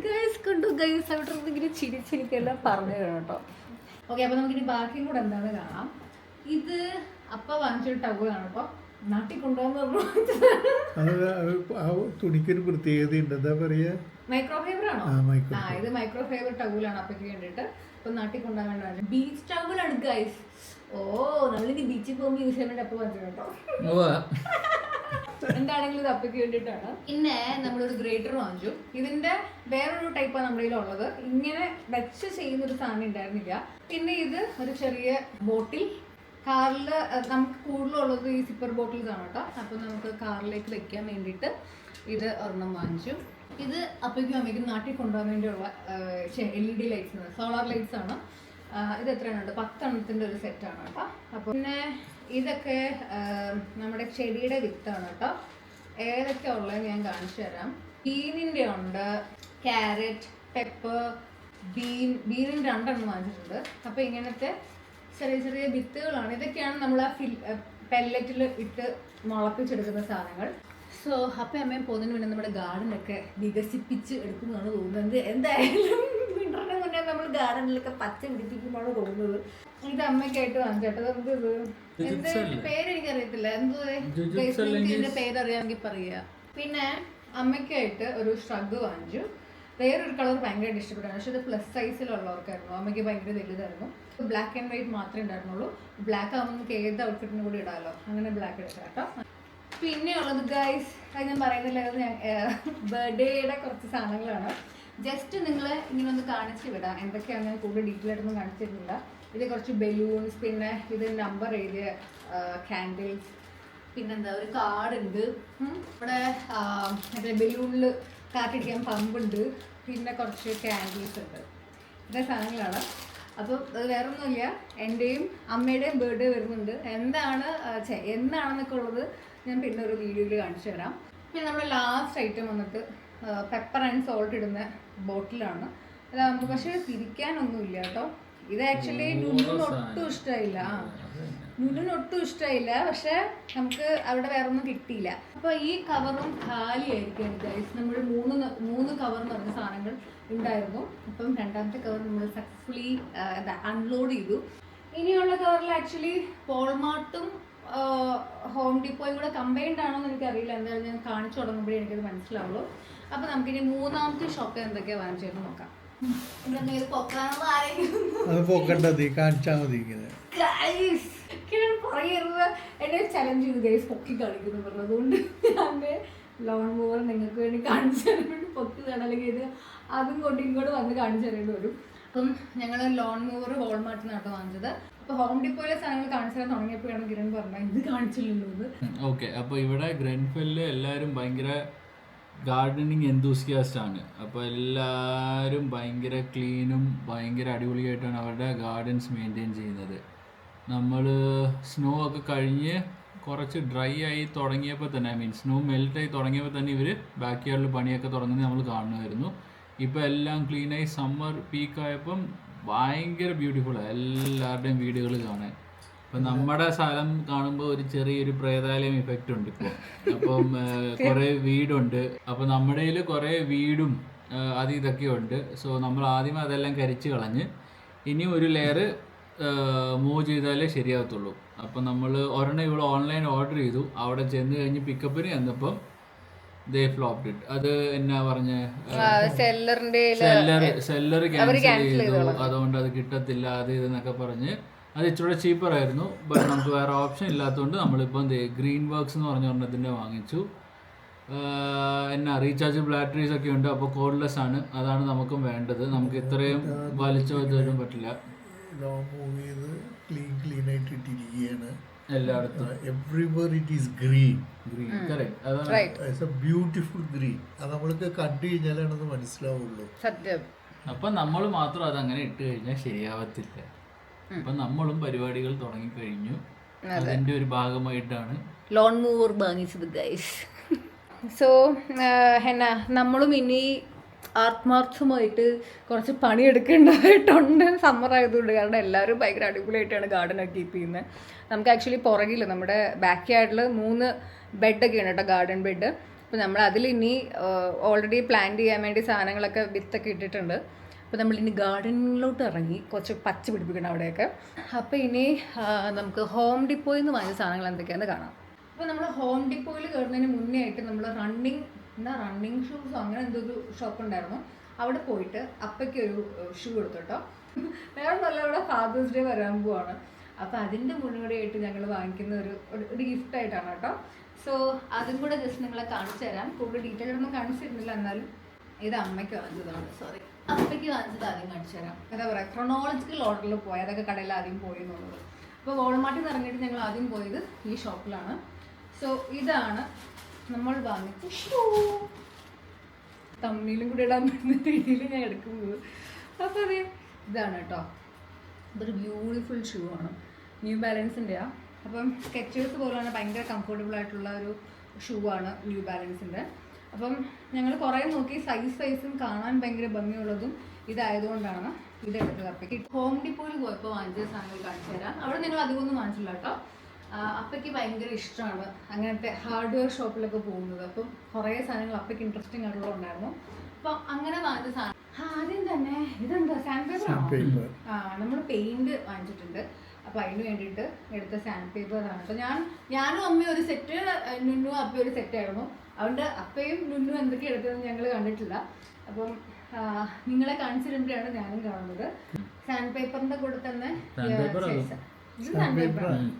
ഗൈസ് കണ്ടു ഗൈസ് അവിടെ ഇങ്ങനെ ചിരിച്ചെനിക്കെല്ലാം പറഞ്ഞു തരണം കേട്ടോ. ഓക്കെ അപ്പോൾ നമുക്കിനി ബാക്കിയും കൂടെ എന്താണെന്ന് കാണാം. ഇത് അപ്പൊ വാങ്ങിച്ചൊരു ടവലാണ് കേട്ടോ. നാട്ടിൽ ആ തുണിക്കൊരു പ്രത്യേകതയുണ്ട് എന്താ പറയാ? മൈക്രോ ഫൈബർ ആണോ? ആ മൈക്രോ ആ ഇത് മൈക്രോ ഫൈബർ ടൗലാണ് അപ്പയ്ക്ക് വേണ്ടിയിട്ട്. ഇപ്പൊ നാട്ടിൽ കൊണ്ടുപോകാൻ വേണ്ടി ബീച്ച് ടവലാണ് ഗൈസ് ഓ നമ്മളിനി ബീച്ചിൽ പോകുമ്പോൾ യൂസ് ചെയ്യാൻ വേണ്ടി അപ്പൊ പറഞ്ഞു കേട്ടോ. എന്താണെങ്കിലും ഇത് അപ്പയ്ക്ക് വേണ്ടിയിട്ടാണ്. പിന്നെ നമ്മളൊരു ഗ്രേറ്റർ വാങ്ങിച്ചു. ഇതിന്റെ വേറൊരു ടൈപ്പാണ് നമ്മുടെ ഉള്ളത് ഇങ്ങനെ വെച്ച് ചെയ്യുന്ന ഒരു സാധനം ഉണ്ടായിരുന്നില്ല. പിന്നെ ഇത് ഒരു ചെറിയ ബോട്ടിൽ കാറിൽ നമുക്ക് കൂടുതലുള്ളത് ഈ സിപ്പർ ബോട്ടിൽസ് ആണ് കേട്ടോ. അപ്പോൾ നമുക്ക് കാറിലേക്ക് വെക്കാൻ വേണ്ടിയിട്ട് ഇത് ഒരെണ്ണം വാങ്ങിച്ചു. ഇത് അപ്പോഴേക്കും അമ്മയ്ക്കും നാട്ടിൽ കൊണ്ടുപോകാൻ വേണ്ടിയുള്ള L E D lights solar lights ആണ്. ഇത് എത്രയാണ് പത്തെണ്ണത്തിന്റെ ഒരു സെറ്റാണ് കേട്ടോ. അപ്പോൾ പിന്നെ ഇതൊക്കെ നമ്മുടെ ചെടിയുടെ വിത്താണ് കേട്ടോ. ഏതൊക്കെ ഉള്ളത് ഞാൻ കാണിച്ചു തരാം. ബീനിന്റെ ഉണ്ട് ക്യാരറ്റ് പെപ്പർ ബീൻ ബീനിന്റെ രണ്ടെണ്ണം വാങ്ങിച്ചിട്ടുണ്ട്. അപ്പോൾ ഇങ്ങനത്തെ ചെറിയ ചെറിയ വിത്തുകളാണ്. ഇതൊക്കെയാണ് നമ്മൾ ആ ഫിൽ പെല്ലറ്റിൽ ഇട്ട് മുളപ്പിച്ചെടുക്കുന്ന സാധനങ്ങൾ. സോ അപ്പം അമ്മയും പോകുന്നതിന് മുന്നേ നമ്മുടെ ഗാർഡനൊക്കെ വികസിപ്പിച്ച് എടുക്കുന്നതാണ് തോന്നുന്നത്. എന്തായാലും വിന്ററിന് മുന്നേ നമ്മൾ ഗാർഡനിലൊക്കെ പച്ച പിടിപ്പിക്കുമ്പോഴാണ് തോന്നുന്നത്. ഇത് അമ്മയ്ക്കായിട്ട് വാങ്ങിച്ചേട്ടത് എന്ത് ഇത് എന്ത് പേരെനിക്കറിയത്തില്ല. എന്തോ ഇതിന്റെ പേരറിയാമെങ്കിൽ പറയുക പിന്നെ അമ്മയ്ക്കായിട്ട് ഒരു ഷ്രഗ് വാങ്ങിച്ചു. വേറൊരു കളർ ഭയങ്കരമായിട്ട് ഇഷ്ടപ്പെട്ടാണ്. പക്ഷെ ഇത് പ്ലസ് സൈസിലുള്ളവർക്കായിരുന്നു അമ്മയ്ക്ക് ഭയങ്കര വലുതായിരുന്നു. ബ്ലാക്ക് ആൻഡ് വൈറ്റ് മാത്രമേ ഉണ്ടായിരുന്നുള്ളൂ. ബ്ലാക്ക് ആകുമ്പോൾ നമുക്ക് ഏത് ഔട്ട്ഫിറ്റിനും കൂടി ഇടാമല്ലോ അങ്ങനെ ബ്ലാക്ക് എടുക്കാം കേട്ടോ പിന്നെയുള്ളത് ഗൈസ് അത് ഞാൻ പറയുന്നില്ല അത് ഞാൻ ബർത്ത്ഡേയുടെ കുറച്ച് സാധനങ്ങളാണ്. ജസ്റ്റ് നിങ്ങൾ ഇങ്ങനെ ഒന്ന് കാണിച്ചു വിടാം. എന്തൊക്കെയാണ് ഞാൻ കൂടുതൽ ഡീറ്റെയിൽ ആയിട്ടൊന്നും കാണിച്ചിട്ടില്ല ഇത് കുറച്ച് ബലൂൺസ് പിന്നെ ഇത് നമ്പർ എഴുതിയ ക്യാൻഡിൽസ് പിന്നെന്താ ഒരു കാർഡ് ഉണ്ട്. ഇവിടെ മറ്റേ ബലൂണിൽ കാറ്റടിക്കാൻ പമ്പുണ്ട്. പിന്നെ കുറച്ച് ക്യാൻഡിൽസ് ഉണ്ട്. ഇത്ര സാധനങ്ങളാണ്. അപ്പം വേറൊന്നുമില്ല. വേറെ ഒന്നുമില്ല എന്റെയും അമ്മയുടെയും ബർത്ത്ഡേ വരുന്നുണ്ട്. എന്താണ് എന്താണെന്നൊക്കെ ഉള്ളത് ഞാൻ പിന്നെ ഒരു വീഡിയോയിൽ കാണിച്ചു തരാം. പിന്നെ നമ്മുടെ ലാസ്റ്റ് ഐറ്റം വന്നിട്ട് പെപ്പർ ആൻഡ് സോൾട്ട് ഇടുന്ന ബോട്ടിലാണ് അതാകുമ്പോൾ പക്ഷേ തിരിക്കാനൊന്നുമില്ല കേട്ടോ. ഇത് ആക്ച്വലി ഒട്ടും ഇഷ്ടമായില്ല നുലിന് ഒട്ടും ഇഷ്ടമായില്ല പക്ഷെ നമുക്ക് അവിടെ വേറെ ഒന്നും കിട്ടിയില്ല. അപ്പൊ ഈ കവറും ഖാലിയായിരിക്കും ഗൈസ് നമ്മൾ മൂന്ന് മൂന്ന് കവർ എന്ന് പറഞ്ഞ സാധനങ്ങൾ ഉണ്ടായിരുന്നു. അപ്പം രണ്ടാമത്തെ കവർ നമ്മൾ സക്സസ്ഫുള്ളി എന്താ അൺലോഡ് ചെയ്തു. ഇനിയുള്ള കവറിൽ ആക്ച്വലി പോൾമാർട്ടും ഹോം ഡിപ്പോയും കൂടെ കമ്പൈൻഡ് ആണോ എന്ന് എനിക്കറിയില്ല. എന്തായാലും ഞാൻ കാണിച്ചു തുടങ്ങുമ്പോഴേ എനിക്കത് മനസ്സിലാവുള്ളൂ. അപ്പോൾ നമുക്കിനി മൂന്നാമത്തെ ഷോപ്പ് എന്തൊക്കെയാണ് വാങ്ങിച്ചു നോക്കാം. അത് പൊക്കണ്ടത് കാണിച്ചാൽ മതി പറയരുത് എന്നെ ചലഞ്ച് ചെയ്തു. ഗൈസ് പൊക്കി കളിക്കുന്നു പറഞ്ഞു അതുകൊണ്ട് ഞാൻ ലോൺ മൂവർ നിങ്ങൾക്ക് വേണ്ടി കാണിച്ചു തരാൻ പൊക്കി തരാൻ അല്ലെങ്കിൽ അതും കൊണ്ട് ഇങ്ങോട്ട് വന്ന് കാണിച്ചു തരേണ്ടി വരും. അപ്പം ഞങ്ങൾ ലോൺ മൂവർ ഹോൾമാർട്ടിൽ നിന്നാണ് വാങ്ങിച്ചത്. അപ്പൊ ഹോം ഡിപ്പോയിലെ സാധനങ്ങൾ കാണിച്ചു തരാൻ തുടങ്ങിയപ്പോഴാണ് കിരൺ പറഞ്ഞത് ഇത് കാണിച്ചില്ലല്ലോ ഓക്കെ അപ്പൊ ഇവിടെ ഗ്രെൻഫെല്ലിൽ എല്ലാവരും ഭയങ്കര ഗാർഡനിങ് എന്തൂസിയാസ്റ്റ് ആണ്. അപ്പോൾ എല്ലാവരും ഭയങ്കര ക്ലീനും ഭയങ്കര അടിപൊളിയായിട്ടാണ് അവരുടെ ഗാർഡൻസ് മെയിന്റെയിൻ ചെയ്യുന്നത്. നമ്മൾ സ്നോ ഒക്കെ കഴിഞ്ഞ് കുറച്ച് ഡ്രൈ ആയി തുടങ്ങിയപ്പോൾ തന്നെ ഐ മീൻ സ്നോ മെൽറ്റ് ആയി തുടങ്ങിയപ്പോൾ തന്നെ ഇവർ ബാക്ക് യാർഡിൽ പണിയൊക്കെ തുടങ്ങുന്നത് നമ്മൾ കാണുമായിരുന്നു. ഇപ്പോൾ എല്ലാം ക്ലീനായി സമ്മർ പീക്ക് പീക്കായപ്പം ഭയങ്കര ബ്യൂട്ടിഫുള്ളാണ് എല്ലാവരുടെയും വീടുകൾ കാണാൻ. ഇപ്പൊ നമ്മുടെ സ്ഥലം കാണുമ്പോൾ ഒരു ചെറിയൊരു പ്രേതാലയം ഇഫക്റ്റ് ഉണ്ട് ഇപ്പോൾ അപ്പം കുറെ വീടുണ്ട്. അപ്പൊ നമ്മുടെ കയ്യിൽ കുറെ വീടും അത് ഇതൊക്കെ ഉണ്ട്. സോ നമ്മൾ ആദ്യം അതെല്ലാം കരിച്ച് കളഞ്ഞ് ഇനി ഒരു ലെയർ മൂവ് ചെയ്താലേ ശരിയാകത്തുള്ളൂ അപ്പം നമ്മൾ ഒരെണ്ണം ഇവിടെ ഓൺലൈൻ ഓർഡർ ചെയ്തു. അവിടെ ചെന്ന് കഴിഞ്ഞ് പിക്കപ്പിന് ചെന്നപ്പം ദേ ഫ്ലോപ്ഡ് ഇറ്റ് അത് എന്നാ പറഞ്ഞ? സെല്ലറിന്റെ സെല്ലർ സെല്ലർ ക്യാൻസൽ ചെയ്തു. അതുകൊണ്ട് അത് കിട്ടത്തില്ല അത് ഇതെന്നൊക്കെ പറഞ്ഞ്. അത് ഇച്ചിരി ചീപ്പർ ആയിരുന്നു. ബട്ട് നമുക്ക് വേറെ ഓപ്ഷൻ ഇല്ലാത്തതുകൊണ്ട് നമ്മളിപ്പം ഗ്രീൻ വർക്ക്സ് എന്ന് പറഞ്ഞ ഒരെണ്ണത്തിന്റെ വാങ്ങിച്ചു. എന്നാ റീചാർജബിൾ ബാറ്ററീസ് ഒക്കെ ഉണ്ട്. അപ്പോൾ കോഡ്ലെസ് ആണ്. അതാണ് നമുക്കും വേണ്ടത്. നമുക്ക് ഇത്രയും വലിച്ചു വരും പറ്റില്ല. ലോങ് മൂവ് ചെയ്ത് ക്ലീൻ ക്ലീൻ ആയിട്ട് ഇട്ടിരിക്കുകയാണ് എല്ലായിടത്തും. Everywhere it is green green correct അതാണ് ഇറ്റ്സ് എ ബ്യൂട്ടിഫുൾ ഗ്രീൻ അത് നമ്മൾക്ക് കണ്ടു കഴിഞ്ഞാലാണ് അത് മനസ്സിലാവുള്ളൂ. സത്യം. അപ്പം നമ്മൾ മാത്രം അതങ്ങനെ ഇട്ട് കഴിഞ്ഞാൽ ശരിയാവത്തില്ല. അപ്പൊ നമ്മളും പരിപാടികൾ തുടങ്ങി കഴിഞ്ഞു അതിന്റെ ഒരു ഭാഗമായിട്ടാണ്. ലോൺ മൂവർ വാങ്ങിച്ചത് ഗൈസ് സോ എന്നാ നമ്മളും ഇനി ആത്മാർത്ഥമായിട്ട് കുറച്ച് പണിയെടുക്കേണ്ടതായിട്ടുണ്ട്. സമ്മർ ആയതുകൊണ്ട് കാരണം എല്ലാവരും ഭയങ്കര അടിപൊളിയായിട്ടാണ് ഗാർഡനൊക്കെ കീപ്പ് ചെയ്യുന്നത് നമുക്ക് ആക്ച്വലി പുറകിൽ നമ്മുടെ ബാക്ക് യാർഡിൽ മൂന്ന് ബെഡൊക്കെയാണ് കേട്ടോ ഗാർഡൻ ബെഡ് അപ്പോൾ നമ്മൾ അതിൽ ഇനി ഓൾറെഡി പ്ലാൻ ചെയ്യാൻ വേണ്ടി സാധനങ്ങളൊക്കെ വിത്തൊക്കെ ഇട്ടിട്ടുണ്ട്. അപ്പോൾ നമ്മൾ ഇനി ഗാർഡനിലോട്ട് ഇറങ്ങി കുറച്ച് പച്ച പിടിപ്പിക്കണം അവിടെയൊക്കെ. അപ്പോൾ ഇനി നമുക്ക് ഹോം ഡിപ്പോയിൽ നിന്ന് വാങ്ങിയ സാധനങ്ങൾ എന്തൊക്കെയാണെന്ന് കാണാം. അപ്പോൾ നമ്മൾ ഹോം ഡിപ്പോയിൽ കയറുന്നതിന് മുന്നേ ആയിട്ട് നമ്മൾ റണ്ണിങ് എന്താ റണ്ണിങ് ഷൂസ് അങ്ങനെ എന്തോ ഒരു ഷോപ്പ് ഉണ്ടായിരുന്നു. അവിടെ പോയിട്ട് അപ്പയ്ക്ക് ഒരു ഷൂ എടുത്തു കേട്ടോ. വേറെ നല്ല ഇവിടെ ഫാദേഴ്സ് ഡേ വരാൻ പോവാണ്. അപ്പോൾ അതിന്റെ മുന്നോടിയായിട്ട് ഞങ്ങൾ വാങ്ങിക്കുന്ന ഒരു ഒരു- ഗിഫ്റ്റ് ആയിട്ടാണ് കേട്ടോ. സോ അതും കൂടെ ജസ്റ്റ് നിങ്ങളെ കാണിച്ചു തരാം. കൂടുതൽ ഡീറ്റെയിൽ ഒന്നും കാണിച്ചിരുന്നില്ല എന്നാലും ഇത് അമ്മയ്ക്ക് വാങ്ങിച്ചതാണ്. സോറി അപ്പയ്ക്ക് വാങ്ങിച്ചത് ആദ്യം കാണിച്ചു തരാം. എന്താ പറയുക ക്രൊണോളജിക്കൽ ഓർഡറിൽ പോയി. അതൊക്കെ കടയിൽ ആദ്യം പോയി എന്നുള്ളത്. അപ്പോൾ വോൾമാർട്ടിൽ നിന്ന് ഇറങ്ങിയിട്ട് ഞങ്ങൾ ആദ്യം പോയത് ഈ ഷോപ്പിലാണ് സോ ഇതാണ് നമ്മൾ വാങ്ങിച്ചു തമ്മിലും കൂടെ ഇടാൻ പറ്റുന്ന രീതിയിൽ ഞാൻ എടുക്കും. അപ്പോൾ അതെ ഇതാണ് കേട്ടോ. ഇതൊരു ബ്യൂട്ടിഫുൾ ഷൂ ആണ്. ന്യൂ ബാലൻസിന്റെയാണ് അപ്പം സ്കെച്ചേഴ്സ് പോലെയാണ് ഭയങ്കര കംഫർട്ടബിൾ ആയിട്ടുള്ള ഒരു ഷൂ ആണ് ന്യൂ ബാലൻസിന്റെ അപ്പം ഞങ്ങൾ കുറേ നോക്കി സൈസ് സൈസും കാണാൻ ഭയങ്കര ഭംഗിയുള്ളതും ഇതായതുകൊണ്ടാണ് ഇതെടുത്തത് അപ്പം ഹോം ഡിപ്പോയിൽ പോയപ്പോൾ വാങ്ങിച്ച സാധനങ്ങൾ കാണിച്ചു തരാം. അവിടെ നിങ്ങൾ അധികമൊന്നും വാങ്ങിച്ചില്ല കേട്ടോ. ആ, അപ്പയ്ക്ക് ഭയങ്കര ഇഷ്ടമാണ് അങ്ങനത്തെ ഹാർഡ്വെയർ ഷോപ്പിലൊക്കെ പോകുന്നത്. അപ്പം കുറേ സാധനങ്ങൾ അപ്പയ്ക്ക് ഇൻട്രസ്റ്റിംഗ് ആയിട്ടുള്ള ഉണ്ടായിരുന്നു. അപ്പം അങ്ങനെ വാങ്ങിച്ച സാധനം. ആ, ആദ്യം തന്നെ ഇതെന്താ? സാൻഡ് പേപ്പർ ആ നമ്മൾ പെയിന്റ് വാങ്ങിച്ചിട്ടുണ്ട്. അപ്പം അതിന് വേണ്ടിയിട്ട് എടുത്ത സാൻഡ് പേപ്പർ ആണ്. അപ്പം ഞാൻ ഞാനും അമ്മയും ഒരു സെറ്റ് നുന്നു അപ്പയും ഒരു സെറ്റായിരുന്നു അതുകൊണ്ട് അപ്പയും നുന്നു എന്തൊക്കെ എടുത്തതെന്ന് ഞങ്ങൾ കണ്ടിട്ടില്ല. അപ്പം നിങ്ങളെ കാണിച്ചിരുമ്പോഴാണ് ഞാനും കാണുന്നത്. സാൻഡ് പേപ്പറിന്റെ കൂടെ തന്നെ. ഇത് സാൻഡ് പേപ്പറാണ്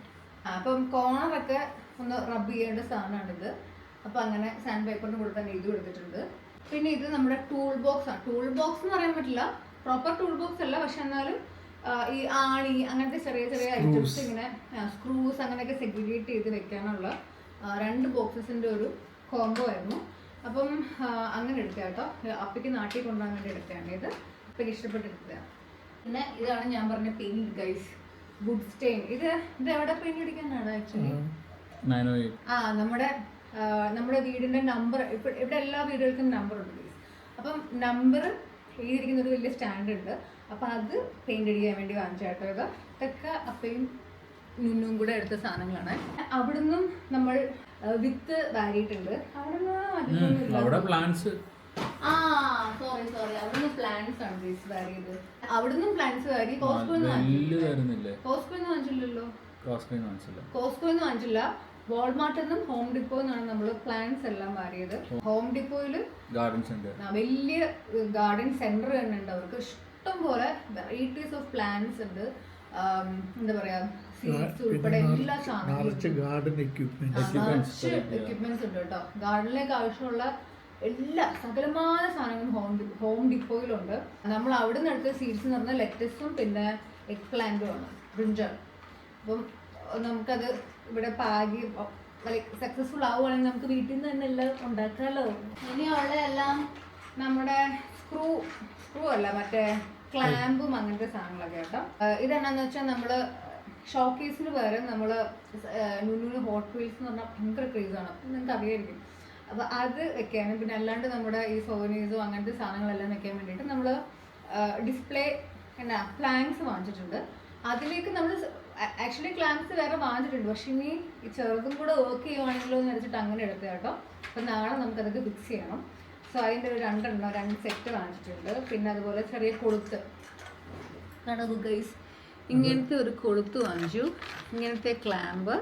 അപ്പം കോണറൊക്കെ ഒന്ന് റബ് ചെയ്യേണ്ട സാധനമാണിത്. അപ്പം അങ്ങനെ സാൻഡ് പേപ്പറിന് കൂടെ തന്നെ എഴുതി കൊടുത്തിട്ടുണ്ട് പിന്നെ ഇത് നമ്മുടെ ടൂൾ ബോക്സ് ആണ്. ടൂൾ ബോക്സ് എന്ന് പറയാൻ പറ്റില്ല. പ്രോപ്പർ ടൂൾ ബോക്സ് അല്ല. പക്ഷെ എന്നാലും ഈ ആണി അങ്ങനത്തെ ചെറിയ ചെറിയ ഐറ്റംസ് ഇങ്ങനെ സ്ക്രൂസ് അങ്ങനെയൊക്കെ സെഗ്രിഗേറ്റ് ചെയ്ത് വെക്കാനുള്ള രണ്ട് ബോക്സസിന്റെ ഒരു കോംബോ ആയിരുന്നു. അപ്പം അങ്ങനെ എടുത്ത കേട്ടോ. അപ്പയ്ക്ക് നാട്ടിൽ കൊണ്ടുപോകാൻ വേണ്ടി എടുത്തതാണ് ഇത്. അപ്പയ്ക്ക് ഇഷ്ടപ്പെട്ടെടുത്തതാണ് പിന്നെ ഇതാണ് ഞാൻ പറഞ്ഞ പെയിന്റ് ഗൈസ് ഗുഡ് സ്റ്റെയിൻ ഇത് ഇത് എവിടെ പെയിന്റ് അടിക്കാനാണ് ആക്ച്വലി ആ നമ്മുടെ നമ്മുടെ വീടിന്റെ നമ്പർ ഇപ്പൊ ഇവിടെ എല്ലാ വീടുകൾക്കും നമ്പർ ഉണ്ട്. അപ്പം നമ്പർ എഴുതിയിരിക്കുന്ന ഒരു വലിയ സ്റ്റാൻഡ് ഉണ്ട്. അപ്പൊ അത് പെയിന്റ് അടിക്കാൻ വേണ്ടി വാങ്ങിച്ചേട്ടോ ഇത്. ഇതൊക്കെ അപ്പയും നുന്നും കൂടെ എടുത്ത സാധനങ്ങളാണ്. അവിടുന്ന് നമ്മൾ വിത്ത് വാരിയിട്ടുണ്ട്. അധികമൊന്നുമില്ല. അവിടെ പ്ലാൻസ് ആ സോറി സോറി അവിടുന്ന് പ്ലാൻസ് ആണ് ഗൈസ് വാരിയത്. അവിടുന്നും പ്ലാൻസ് വാരി. കോസ്കോന്ന് വാങ്ങിച്ചില്ല. കോസ്കോന്ന് വാങ്ങിച്ചില്ലല്ലോ വാൾമാർട്ടിൽ നിന്നും ഹോം ഡിപ്പോ നിന്നാണ് നമ്മൾ പ്ലാന്റ്സ് എല്ലാം മാറിയത് ഹോം ഡിപ്പോയിൽ ഗാർഡൻ സെന്റർ വലിയ ഗാർഡൻ സെന്റർ തന്നെ ഉണ്ട് അവർക്ക് ഇഷ്ടം പോലെ വെറൈറ്റീസ് ഓഫ് പ്ലാന്റ്സ് ഉണ്ട്. എന്താ പറയാ സീഡ്സ് ഉൾപ്പെടെ എല്ലാ സാധനങ്ങളും. ഗാർഡൻ എക്യുപ്മെന്റ്സ് ഉണ്ട് കേട്ടോ. ഗാർഡനിലേക്ക് ആവശ്യമുള്ള എല്ലാ സകലമായ സാധനങ്ങളും ഹോം ഹോം ഡിപ്പോയിലുണ്ട് നമ്മൾ അവിടെ നിന്ന് എടുത്ത സീഡ്സ് എന്ന് പറഞ്ഞാൽ ലെറ്റസും പിന്നെ എഗ് പ്ലാന്റും ആണ്. ബ്രിഞ്ചർ അപ്പം നമുക്കത് ഇവിടെ പാകി ലൈക്ക് സക്സസ്ഫുൾ ആവുകയാണെങ്കിൽ നമുക്ക് വീട്ടിൽ നിന്ന് തന്നെ എല്ലാം ഉണ്ടാക്കാമല്ലോ ഇനിയുള്ള എല്ലാം നമ്മുടെ സ്ക്രൂ സ്ക്രൂ അല്ല മറ്റേ ക്ലാമ്പും അങ്ങനത്തെ സാധനങ്ങളൊക്കെ കേട്ടോ. ഇതെന്നാന്ന് വെച്ചാൽ നമ്മൾ ഷോക്കേസിന് പകരം നമ്മൾ നുനു ഹോട്ട് വീൽസ് എന്ന് പറഞ്ഞാൽ ഭയങ്കര ക്രേസാണ് അപ്പം നിങ്ങൾക്ക് അറിയായിരിക്കും അപ്പോൾ അത് വെക്കാനും പിന്നെ അല്ലാണ്ട് നമ്മുടെ ഈ സോനീസും അങ്ങനത്തെ സാധനങ്ങളെല്ലാം വെക്കാൻ വേണ്ടിയിട്ട് നമ്മൾ ഡിസ്പ്ലേ എന്നാ പ്ലാങ്സ് വാങ്ങിച്ചിട്ടുണ്ട്. അതിലേക്ക് നമ്മൾ ആക്ച്വലി ക്ലാംസ് വേറെ വാങ്ങിച്ചിട്ടുണ്ട്. പക്ഷെ ഇനി ഈ ചെറുതും കൂടെ വർക്ക് ചെയ്യുവാണെങ്കിലോ എന്ന് വെച്ചിട്ട് അങ്ങനെ എടുക്കുക കേട്ടോ. അപ്പം നാളെ നമുക്കതൊക്കെ ഫിക്സ് ചെയ്യണം. സോ അതിന്റെ ഒരു രണ്ടെണ്ണം രണ്ട് സെറ്റ് വാങ്ങിച്ചിട്ടുണ്ട്. പിന്നെ അതുപോലെ ചെറിയ കൊളുത്ത്. കാണൂ ഗൈസ് ഇങ്ങനത്തെ ഒരു കൊളുത്ത് വാങ്ങിച്ചു. ഇങ്ങനത്തെ ക്ലാമ്പ്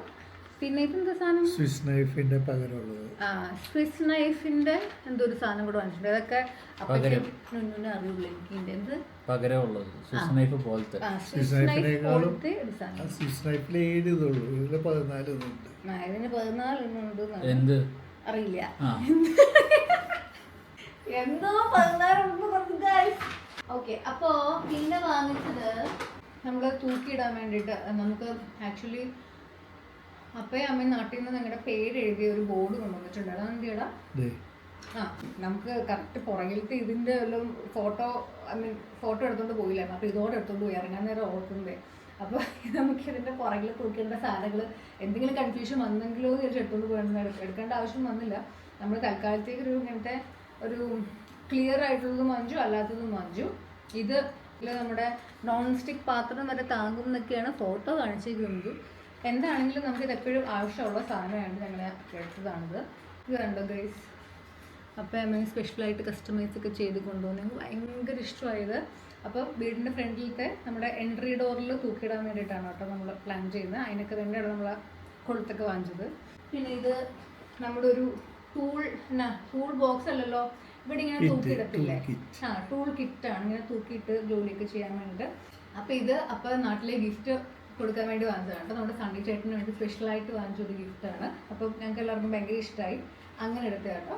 പിന്നെ ഇതെന്താ സാധനം? സ്വിസ് നൈഫിന്റെ പകരമുള്ളത് ആ സ്വിസ് നൈഫിന്റെ എന്തോ ഒരു സാധനം കൂടെ വാങ്ങിച്ചിട്ടുണ്ട് അതൊക്കെ അപ്പഴേക്കും നുന്നുനെ അറിയുള്ളൂ എനിക്ക് ഇതിന്റെ എന്ത് പകരമുള്ളത് സ്വിസ് നൈഫ് പോലത്തെ. ആ സ്വിസ് നൈഫ് നൈഫിനേക്കാളും പോലത്തെ ഒരു സാധനം. ആ സ്വിസ് നൈഫിൽ ഏഴ് ഇതുള്ളൂ. ഇതിൽ പതിനാല് ഇതുണ്ട്. ആ ഇതിന് പതിനാലെണ്ണുണ്ട് എന്ത്? അറിയില്ല. ആ. എന്തോ പതിനാറുണ്ട് ഓക്കെ അപ്പോ പിന്നെ വാങ്ങിച്ചത് നമ്മൾ തൂക്കിയിടാൻ വേണ്ടിയിട്ട് നമുക്ക് ആക്ച്വലി അപ്പയും അമ്മ നാട്ടിൽ നിന്ന് നിങ്ങളുടെ പേര് എഴുതിയ ഒരു ബോർഡ് കൊണ്ടുവന്നിട്ടുണ്ട്. അതെന്തിയടാ ദേ. ആ നമുക്ക് കറക്റ്റ് പുറകിലത്തെ ഇതിന്റെ എല്ലാം ഫോട്ടോ ഐ മീൻ ഫോട്ടോ എടുത്തോണ്ട് പോയില്ലായിരുന്നു. അപ്പൊ ഇതോടെ എടുത്തോണ്ട് പോയി. ഇറങ്ങാൻ നേരം ഓർക്കുന്നതേ അപ്പൊ നമുക്ക് ഇതിന്റെ പുറകിൽ തൂക്കേണ്ട സാധനങ്ങൾ എന്തെങ്കിലും കൺഫ്യൂഷൻ വന്നെങ്കിലോ എന്ന് വിചാരിച്ച് എടുത്തോണ്ട് പോയെന്ന് എടുക്കേണ്ട ആവശ്യം വന്നില്ല. നമ്മൾ തൽക്കാലത്തേക്ക് ഒരു ഇങ്ങനത്തെ ഒരു ക്ലിയർ ആയിട്ടുള്ളതും വാങ്ങിച്ചു അല്ലാത്തതും വാങ്ങിച്ചു. ഇത് നമ്മുടെ നോൺ സ്റ്റിക് പാത്രം വരെ താങ്ങും എന്നൊക്കെയാണ് ഫോട്ടോ കാണിച്ചിരിക്കുന്നത് എന്താണെങ്കിലും നമുക്ക് ഇത് എപ്പോഴും ആവശ്യമുള്ള സാധനമായിട്ട് ഞങ്ങൾ എടുത്തതാണിത്. ഇത് കണ്ടോ ഗൈസ് അപ്പോൾ അങ്ങനെ സ്പെഷ്യലായിട്ട് കസ്റ്റമൈസ് ഒക്കെ ചെയ്ത് കൊണ്ടുപോകുന്നത് ഞങ്ങൾക്ക് ഭയങ്കര ഇഷ്ടമായത്. അപ്പോൾ വീടിന്റെ ഫ്രണ്ടിലത്തെ നമ്മുടെ എൻട്രി ഡോറിൽ തൂക്കിയിടാൻ വേണ്ടിയിട്ടാണ് കേട്ടോ നമ്മൾ പ്ലാൻ ചെയ്യുന്നത്. അതിനൊക്കെ തന്നെയാണ് നമ്മൾ കൊളുത്തൊക്കെ വാങ്ങിച്ചത്. പിന്നെ ഇത് നമ്മുടെ ഒരു ടൂൾ എന്നാ ടൂൾ ബോക്സ് അല്ലല്ലോ? ഇവിടെ ഇങ്ങനെ തൂക്കിയിടത്തില്ലേ? ആ ടൂൾ കിറ്റാണ് ഇങ്ങനെ തൂക്കിയിട്ട് ജോലിയൊക്കെ ചെയ്യാൻ വേണ്ടിയിട്ട്. അപ്പോൾ ഇത് അപ്പോൾ നാട്ടിലെ ഗിഫ്റ്റ് കൊടുക്കാൻ വേണ്ടി വാങ്ങിച്ചതാണ്. കേട്ടോ നമ്മുടെ സണ്ണി ചേട്ടന് വേണ്ടി സ്പെഷ്യലായിട്ട് വാങ്ങിച്ചൊരു ഗിഫ്റ്റാണ് അപ്പോൾ ഞങ്ങൾക്ക് എല്ലാവർക്കും ഭയങ്കര ഇഷ്ടമായി അങ്ങനെ എടുത്ത കേട്ടോ.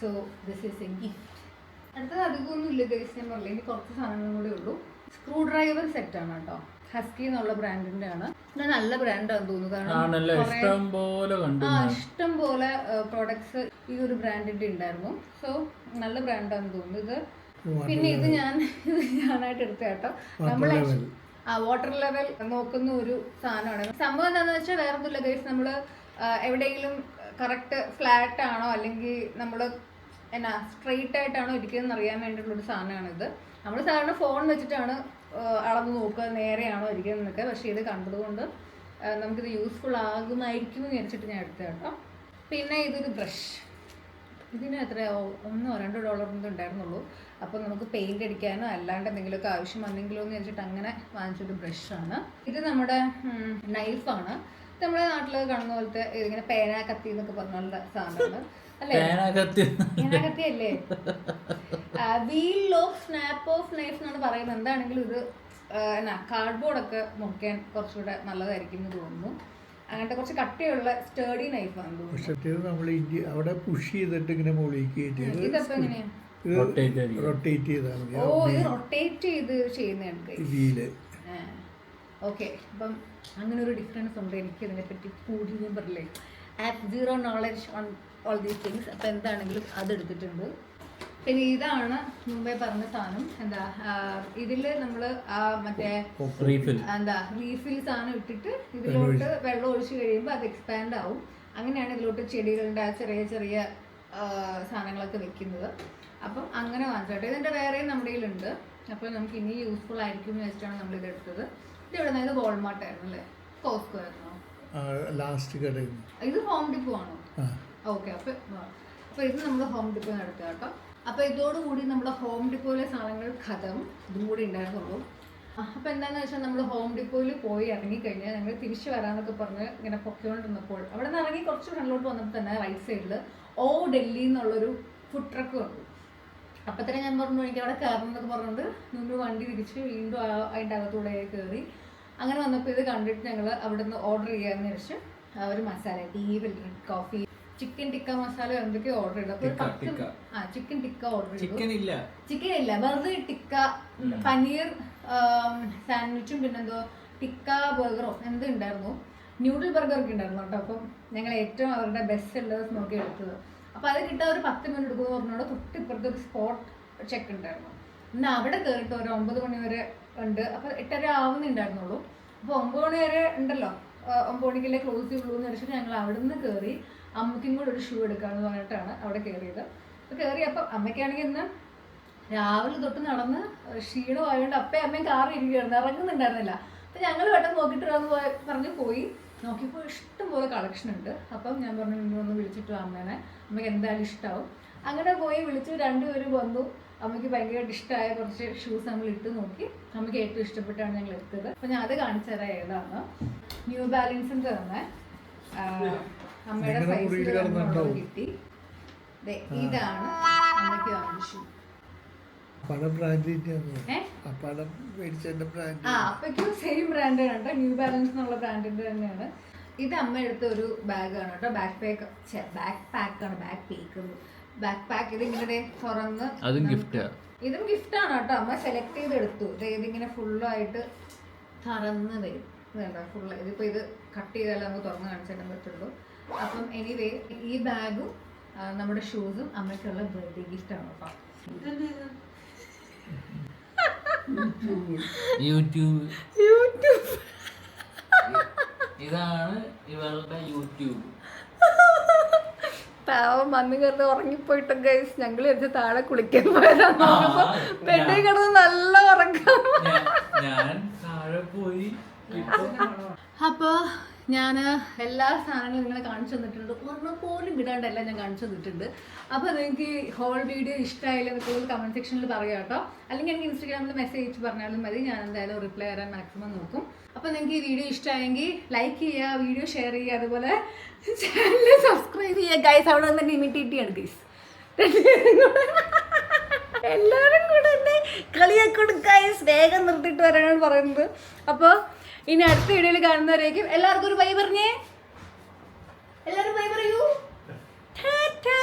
So this is a gift അടുത്തത് അധികമൊന്നും ഇല്ല ഗൈസ് ഞാൻ പറഞ്ഞില്ല. എനിക്ക് കുറച്ച് സാധനങ്ങളും കൂടെ ഉള്ളൂ. സ്ക്രൂ ഡ്രൈവർ സെറ്റാണ് കേട്ടോ. ഹസ്കി എന്നുള്ള ബ്രാൻഡിന്റെ ആണ്. ഇത് നല്ല ബ്രാൻഡാണെന്ന് തോന്നുന്നു. കാരണം ഇഷ്ടം പോലെ കണ്ടു ആ ഇഷ്ടം പോലെ പ്രോഡക്ട്സ് ഈ ഒരു ബ്രാൻഡിന്റെ ഉണ്ടായിരുന്നു. സോ നല്ല ബ്രാൻഡാന്ന് തോന്നുന്നു ഇത്. പിന്നെ ഇത് ഞാൻ ഇത് ഞാനായിട്ട് എടുത്ത കേട്ടോ. നമ്മൾ ആ വാട്ടർ ലെവൽ നോക്കുന്ന ഒരു സാധനമാണ്. സംഭവം എന്താണെന്ന് വെച്ചാൽ വേറെ ഒന്നുമില്ല ഗൈസ് നമ്മൾ എവിടെയെങ്കിലും കറക്റ്റ് ഫ്ലാറ്റ് ആണോ അല്ലെങ്കിൽ നമ്മൾ എന്നാ സ്ട്രെയിറ്റ് ആയിട്ടാണോ ഇരിക്കുന്നതെന്ന് അറിയാൻ വേണ്ടിയിട്ടുള്ള ഒരു ഇത്. നമ്മൾ സാധാരണ ഫോൺ വെച്ചിട്ടാണ് അളവ് നോക്കുക നേരെയാണോ ഇരിക്കുന്നതെന്നൊക്കെ. പക്ഷേ ഇത് കണ്ടതുകൊണ്ട് നമുക്കിത് യൂസ്ഫുൾ ആകുമായിരിക്കും എന്ന് വിചാരിച്ചിട്ട് ഞാൻ എടുത്തത് കേട്ടോ പിന്നെ ഇതൊരു ബ്രഷ് ഇതിന് എത്ര ഒന്നോ രണ്ടോ ഡോളറിന്റെ ഉണ്ടായിരുന്നുള്ളൂ. അപ്പോൾ നമുക്ക് പെയിന്റ് അടിക്കാനോ അല്ലാണ്ട് എന്തെങ്കിലുമൊക്കെ ആവശ്യം വന്നെങ്കിലോ എന്ന് വെച്ചിട്ട് അങ്ങനെ വാങ്ങിച്ചൊരു ബ്രഷാണ് ഇത് നമ്മുടെ നൈഫാണ് നമ്മുടെ നാട്ടിൽ കാണുന്ന പോലത്തെ ഇങ്ങനെ പേന കത്തി എന്നൊക്കെ പറഞ്ഞുള്ള സാധനമാണ് അല്ലേ? പേനകത്ത് പേന കത്തി അല്ലേ? Wheel off snap off knife എന്നാണ് പറയുന്നത്. എന്താണെങ്കിലും ഇത് ആ, എന്നാ കാർഡ്ബോർഡ് ഒക്കെ മുറിക്കാൻ കുറച്ചുകൂടെ നല്ലതായിരിക്കും എന്ന് തോന്നുന്നു. അങ്ങനത്തെ കുറച്ച് കട്ടിയുള്ള സ്റ്റേഡി നൈഫ് പക്ഷെ ഇത് നമ്മൾ ഇന്ത്യ അവിടെ പുഷ് ചെയ്തിട്ട് ഇങ്ങനെ മുകളിലേക്ക് റൊട്ടേറ്റ് ചെയ്താൽ മതി. ഓ ഇത് റൊട്ടേറ്റ് ചെയ്ത് ചെയ്യുന്നതാണ് വീൽ ഓക്കെ അപ്പം അങ്ങനെ ഒരു ഡിഫറൻസ് ഉണ്ട് എനിക്ക് ഇതിനെപ്പറ്റി കൂടുതൽ ഞാൻ I have zero knowledge on all these things അപ്പം എന്താണെങ്കിലും അതെടുത്തിട്ടുണ്ട് പിന്നെ ഇതാണ് മുമ്പേ പറഞ്ഞ സാധനം. എന്താ ഇതിൽ നമ്മൾ ആ മറ്റേ എന്താ റീഫിൽ സാധനം ഇട്ടിട്ട് ഇതിലോട്ട് വെള്ളം ഒഴിച്ചു കഴിയുമ്പോൾ അത് എക്സ്പാൻഡ് ആവും. അങ്ങനെയാണ് ഇതിലോട്ട് ചെടികളുടെ ആ ചെറിയ ചെറിയ സാധനങ്ങളൊക്കെ വെക്കുന്നത്. അപ്പം അങ്ങനെ വാങ്ങിച്ചോട്ടെ. ഇതിന്റെ വേറെയും നമ്മുടെ കയ്യിലുണ്ട്. അപ്പോൾ നമുക്ക് ഇനി യൂസ്ഫുൾ ആയിരിക്കും എന്ന് വെച്ചിട്ടാണ് നമ്മൾ ഇത് എടുത്തത്. ഇത് ഇവിടെ നിന്ന് വോൾമാർട്ട് ആയിരുന്നു അല്ലേ? കോസ്കോ ആയിരുന്നോ? ലാസ്റ്റ് കടയിൽ ഇത് ഹോം ഡിപ്പോ ആണോ? ഓക്കെ അപ്പൊ അപ്പൊ ഇത് നമ്മൾ ഹോം ഡിപ്പോ നടത്തുക കേട്ടോ അപ്പൊ ഇതോടുകൂടി നമ്മുടെ ഹോം ഡിപ്പോയിലെ സാധനങ്ങൾ ഖതം. ഇതും കൂടി ഉണ്ടായിരുന്നുള്ളൂ. അപ്പൊ എന്താന്ന് വെച്ചാൽ നമ്മൾ ഹോം ഡിപ്പോയിൽ പോയി ഇറങ്ങി കഴിഞ്ഞാൽ ഞങ്ങൾ തിരിച്ചു വരാന്നൊക്കെ പറഞ്ഞ് ഇങ്ങനെ പൊക്കിക്കൊണ്ടിരുന്നപ്പോൾ അവിടെ നിന്ന് ഇറങ്ങി കുറച്ച് ഫ്രണ്ടിലോട്ട് വന്നപ്പോൾ തന്നെ റൈറ്റ് സൈഡിൽ ഓ ഡൽഹി എന്നുള്ളൊരു ഫുഡ് ട്രക്ക് വന്നു. അപ്പൊ തന്നെ ഞാൻ പറഞ്ഞു എനിക്ക് അവിടെ കയറണം എന്നൊക്കെ പറഞ്ഞുകൊണ്ട് നിന്ന് വണ്ടി തിരിച്ച് വീണ്ടും അതിന്റെ അകത്തൂടെ കയറി അങ്ങനെ വന്നപ്പോൾ ഇത് കണ്ടിട്ട് ഞങ്ങൾ അവിടെ നിന്ന് ഓർഡർ ചെയ്യാമെന്ന് വെച്ച് ഒരു masala tea coffee chicken tikka masala എന്തൊക്കെയോ ഓർഡർ ചെയ്തു അപ്പൊ ഒരു ടിക്ക, പത്ത് ടിക്ക. ആ ചിക്കൻ ടിക്ക ഓർഡർ ചെയ്തു ചിക്കൻ ഇല്ല ചിക്കൻ ഇല്ല വെറുതെ ടിക്ക പനീർ സാൻഡ്വിച്ചും പിന്നെന്തോ ടിക്ക ബർഗറോ എന്തോ ഉണ്ടായിരുന്നു. ന്യൂഡിൽ ബർഗർ ഒക്കെ ഉണ്ടായിരുന്നു കേട്ടോ. അപ്പം ഞങ്ങൾ ഏറ്റവും അവരുടെ ബെസ്റ്റ് സെല്ലേഴ്സ് നോക്കി എടുത്തത്. അപ്പോൾ അത് കിട്ടാൻ ഒരു പത്ത് മിനിറ്റ് എടുക്കുമെന്ന് പറഞ്ഞോട് തൊട്ടിപ്പുറത്ത് ഒരു സ്പോട്ട് ചെക്ക് ഉണ്ടായിരുന്നു. എന്നാൽ അവിടെ കയറിയിട്ട് ഒരു ഒമ്പത് മണി വരെ ഉണ്ട്. അപ്പോൾ എട്ടര ആവുന്നുണ്ടായിരുന്നുള്ളൂ അപ്പോൾ ഒമ്പത് മണി വരെ ഉണ്ടല്ലോ. ആ, ഒമ്പത് മണിക്കല്ലേ ക്ലോസ് ചെയ്യുള്ളൂ എന്ന് വെച്ചിട്ട് ഞങ്ങൾ അവിടെ നിന്ന് കയറി അമ്മയ്ക്കും കൂടെ ഒരു ഷൂ എടുക്കാമെന്ന് പറഞ്ഞിട്ടാണ് അവിടെ കയറിയത്. അപ്പോൾ കയറിയപ്പോൾ അമ്മയ്ക്കാണെങ്കിൽ ഇന്ന് രാവിലെ തൊട്ട് നടന്ന് ക്ഷീണമായതുകൊണ്ട് അപ്പേ അമ്മയും കാറിൽ ഇരിക്കുകയായിരുന്നു ഇറങ്ങുന്നുണ്ടായിരുന്നില്ല. അപ്പം ഞങ്ങൾ പെട്ടെന്ന് നോക്കിയിട്ട് വരാമെന്ന് പോയ പറഞ്ഞ് പോയി. നോക്കിയപ്പോൾ ഇഷ്ടംപോലെ കളക്ഷൻ ഉണ്ട്. അപ്പം ഞാൻ പറഞ്ഞു ഇനി ഒന്ന് വിളിച്ചിട്ട് അമ്മേനെ. അമ്മയ്ക്ക് എന്തായാലും ഇഷ്ടമാവും അങ്ങനെ പോയി വിളിച്ചു. രണ്ടുപേരും വന്നു. അമ്മയ്ക്ക് ഭയങ്കരമായിട്ട് ഇഷ്ടമായ കുറച്ച് ഷൂസ് നമ്മൾ ഇട്ട് നോക്കി. അമ്മയ്ക്ക് ഏറ്റവും ഇഷ്ടപ്പെട്ടാണ് ഞങ്ങൾ എടുത്തത്. അപ്പം ഞാൻ അത് കാണിച്ചു തരാം ഏതാണ് ന്യൂ ബാലൻസിന്റെ തന്നെ. അമ്മയുടെ സൈസിൽ. കിട്ടി. ഇതാണ് അമ്മയ്ക്ക് പടം ബ്രാൻഡ് ആ അപ്പയ്ക്കും സെയിം ബ്രാൻഡ് ന്യൂ ബാലൻസ് എന്നുള്ള ബ്രാൻഡിന്റെ തന്നെയാണ്. ഇത് അമ്മ എടുത്ത ഒരു ബാഗാണ് കേട്ടോ. ബാക്ക് പാക്ക് ബാക്ക് പാക്കാണ് ബാക്ക് പേക്ക് ബാക്ക് പാക്ക് ഇത് ഇങ്ങനെ തുറന്ന് അതും ഗിഫ്റ്റ് ഇതും ഗിഫ്റ്റ് ആണ് കേട്ടോ. അമ്മ സെലക്ട് ചെയ്ത് എടുത്തു ദേ ഇതിങ്ങനെ ഫുള്ളായിട്ട് തുറന്ന് വരും. വേണ്ട ഫുള്ള് ഇതിപ്പോൾ ഇത് കട്ട് ചെയ്താലേ നമുക്ക് തുറന്ന് കാണിച്ചാൽ പറ്റുള്ളൂ. അപ്പം എനിവേ ഈ ബാഗും നമ്മുടെ ഷൂസും അമ്മയ്ക്കുള്ള ബർത്ത്ഡേ ഗിഫ്റ്റ് ആണ് അപ്പം യൂട്യൂബ്. യൂട്യൂബ്. ഇതാണ് ഇവളുടെ യൂട്യൂബ്. പാവം വന്ന് കിടന്ന് ഉറങ്ങിപ്പോയിട്ട് ഗൈസ് ഞങ്ങൾ വെച്ച് താഴെ കുളിക്കാൻ പോയതാന്ന് പെട്ടി <laughs> ബെഡിൽ കിടന്ന് നല്ല ഉറക്കം. ഞാൻ- താഴെ പോയി. അപ്പൊ ഞാൻ എല്ലാ സാധനങ്ങളും നിങ്ങളെ കാണിച്ചു തന്നിട്ടുണ്ട്. ഒരെണ്ണം പോലും വിടാണ്ടല്ല ഞാൻ കാണിച്ചു തന്നിട്ടുണ്ട്. അപ്പോൾ നിങ്ങൾക്ക് ഹോൾ വീഡിയോ ഇഷ്ടമായില്ല കൂടുതൽ കമന്റ് സെക്ഷനിൽ പറയാം കേട്ടോ. അല്ലെങ്കിൽ എനിക്ക് ഇൻസ്റ്റാഗ്രാമിൽ മെസ്സേജ് അയച്ച് പറഞ്ഞാലും മതി. ഞാൻ എന്തായാലും റിപ്ലൈ തരാൻ മാക്സിമം നോക്കും. അപ്പോൾ നിങ്ങൾക്ക് ഈ വീഡിയോ ഇഷ്ടമായെങ്കിൽ ലൈക്ക് ചെയ്യുക വീഡിയോ ഷെയർ ചെയ്യുക അതുപോലെ ചാനൽ സബ്സ്ക്രൈബ് ചെയ്യുക. ഗൈസ് അവിടെ വന്ന് ഇമിറ്റേറ്റ് ഗൈസ് എല്ലാവരും കൂടെ എന്നെ കളിയാക്കൊടുക്കായി വേഗം നിർത്തിയിട്ട് വരാനാണ് പറയുന്നത്. അപ്പോൾ ഇനി അടുത്ത വീഡിയോയിൽ കാണുന്നവരേക്കും എല്ലാവർക്കും ഒരു ബൈ പറഞ്ഞേ. എല്ലാവരും ബൈ പറയൂ. ടാറ്റാ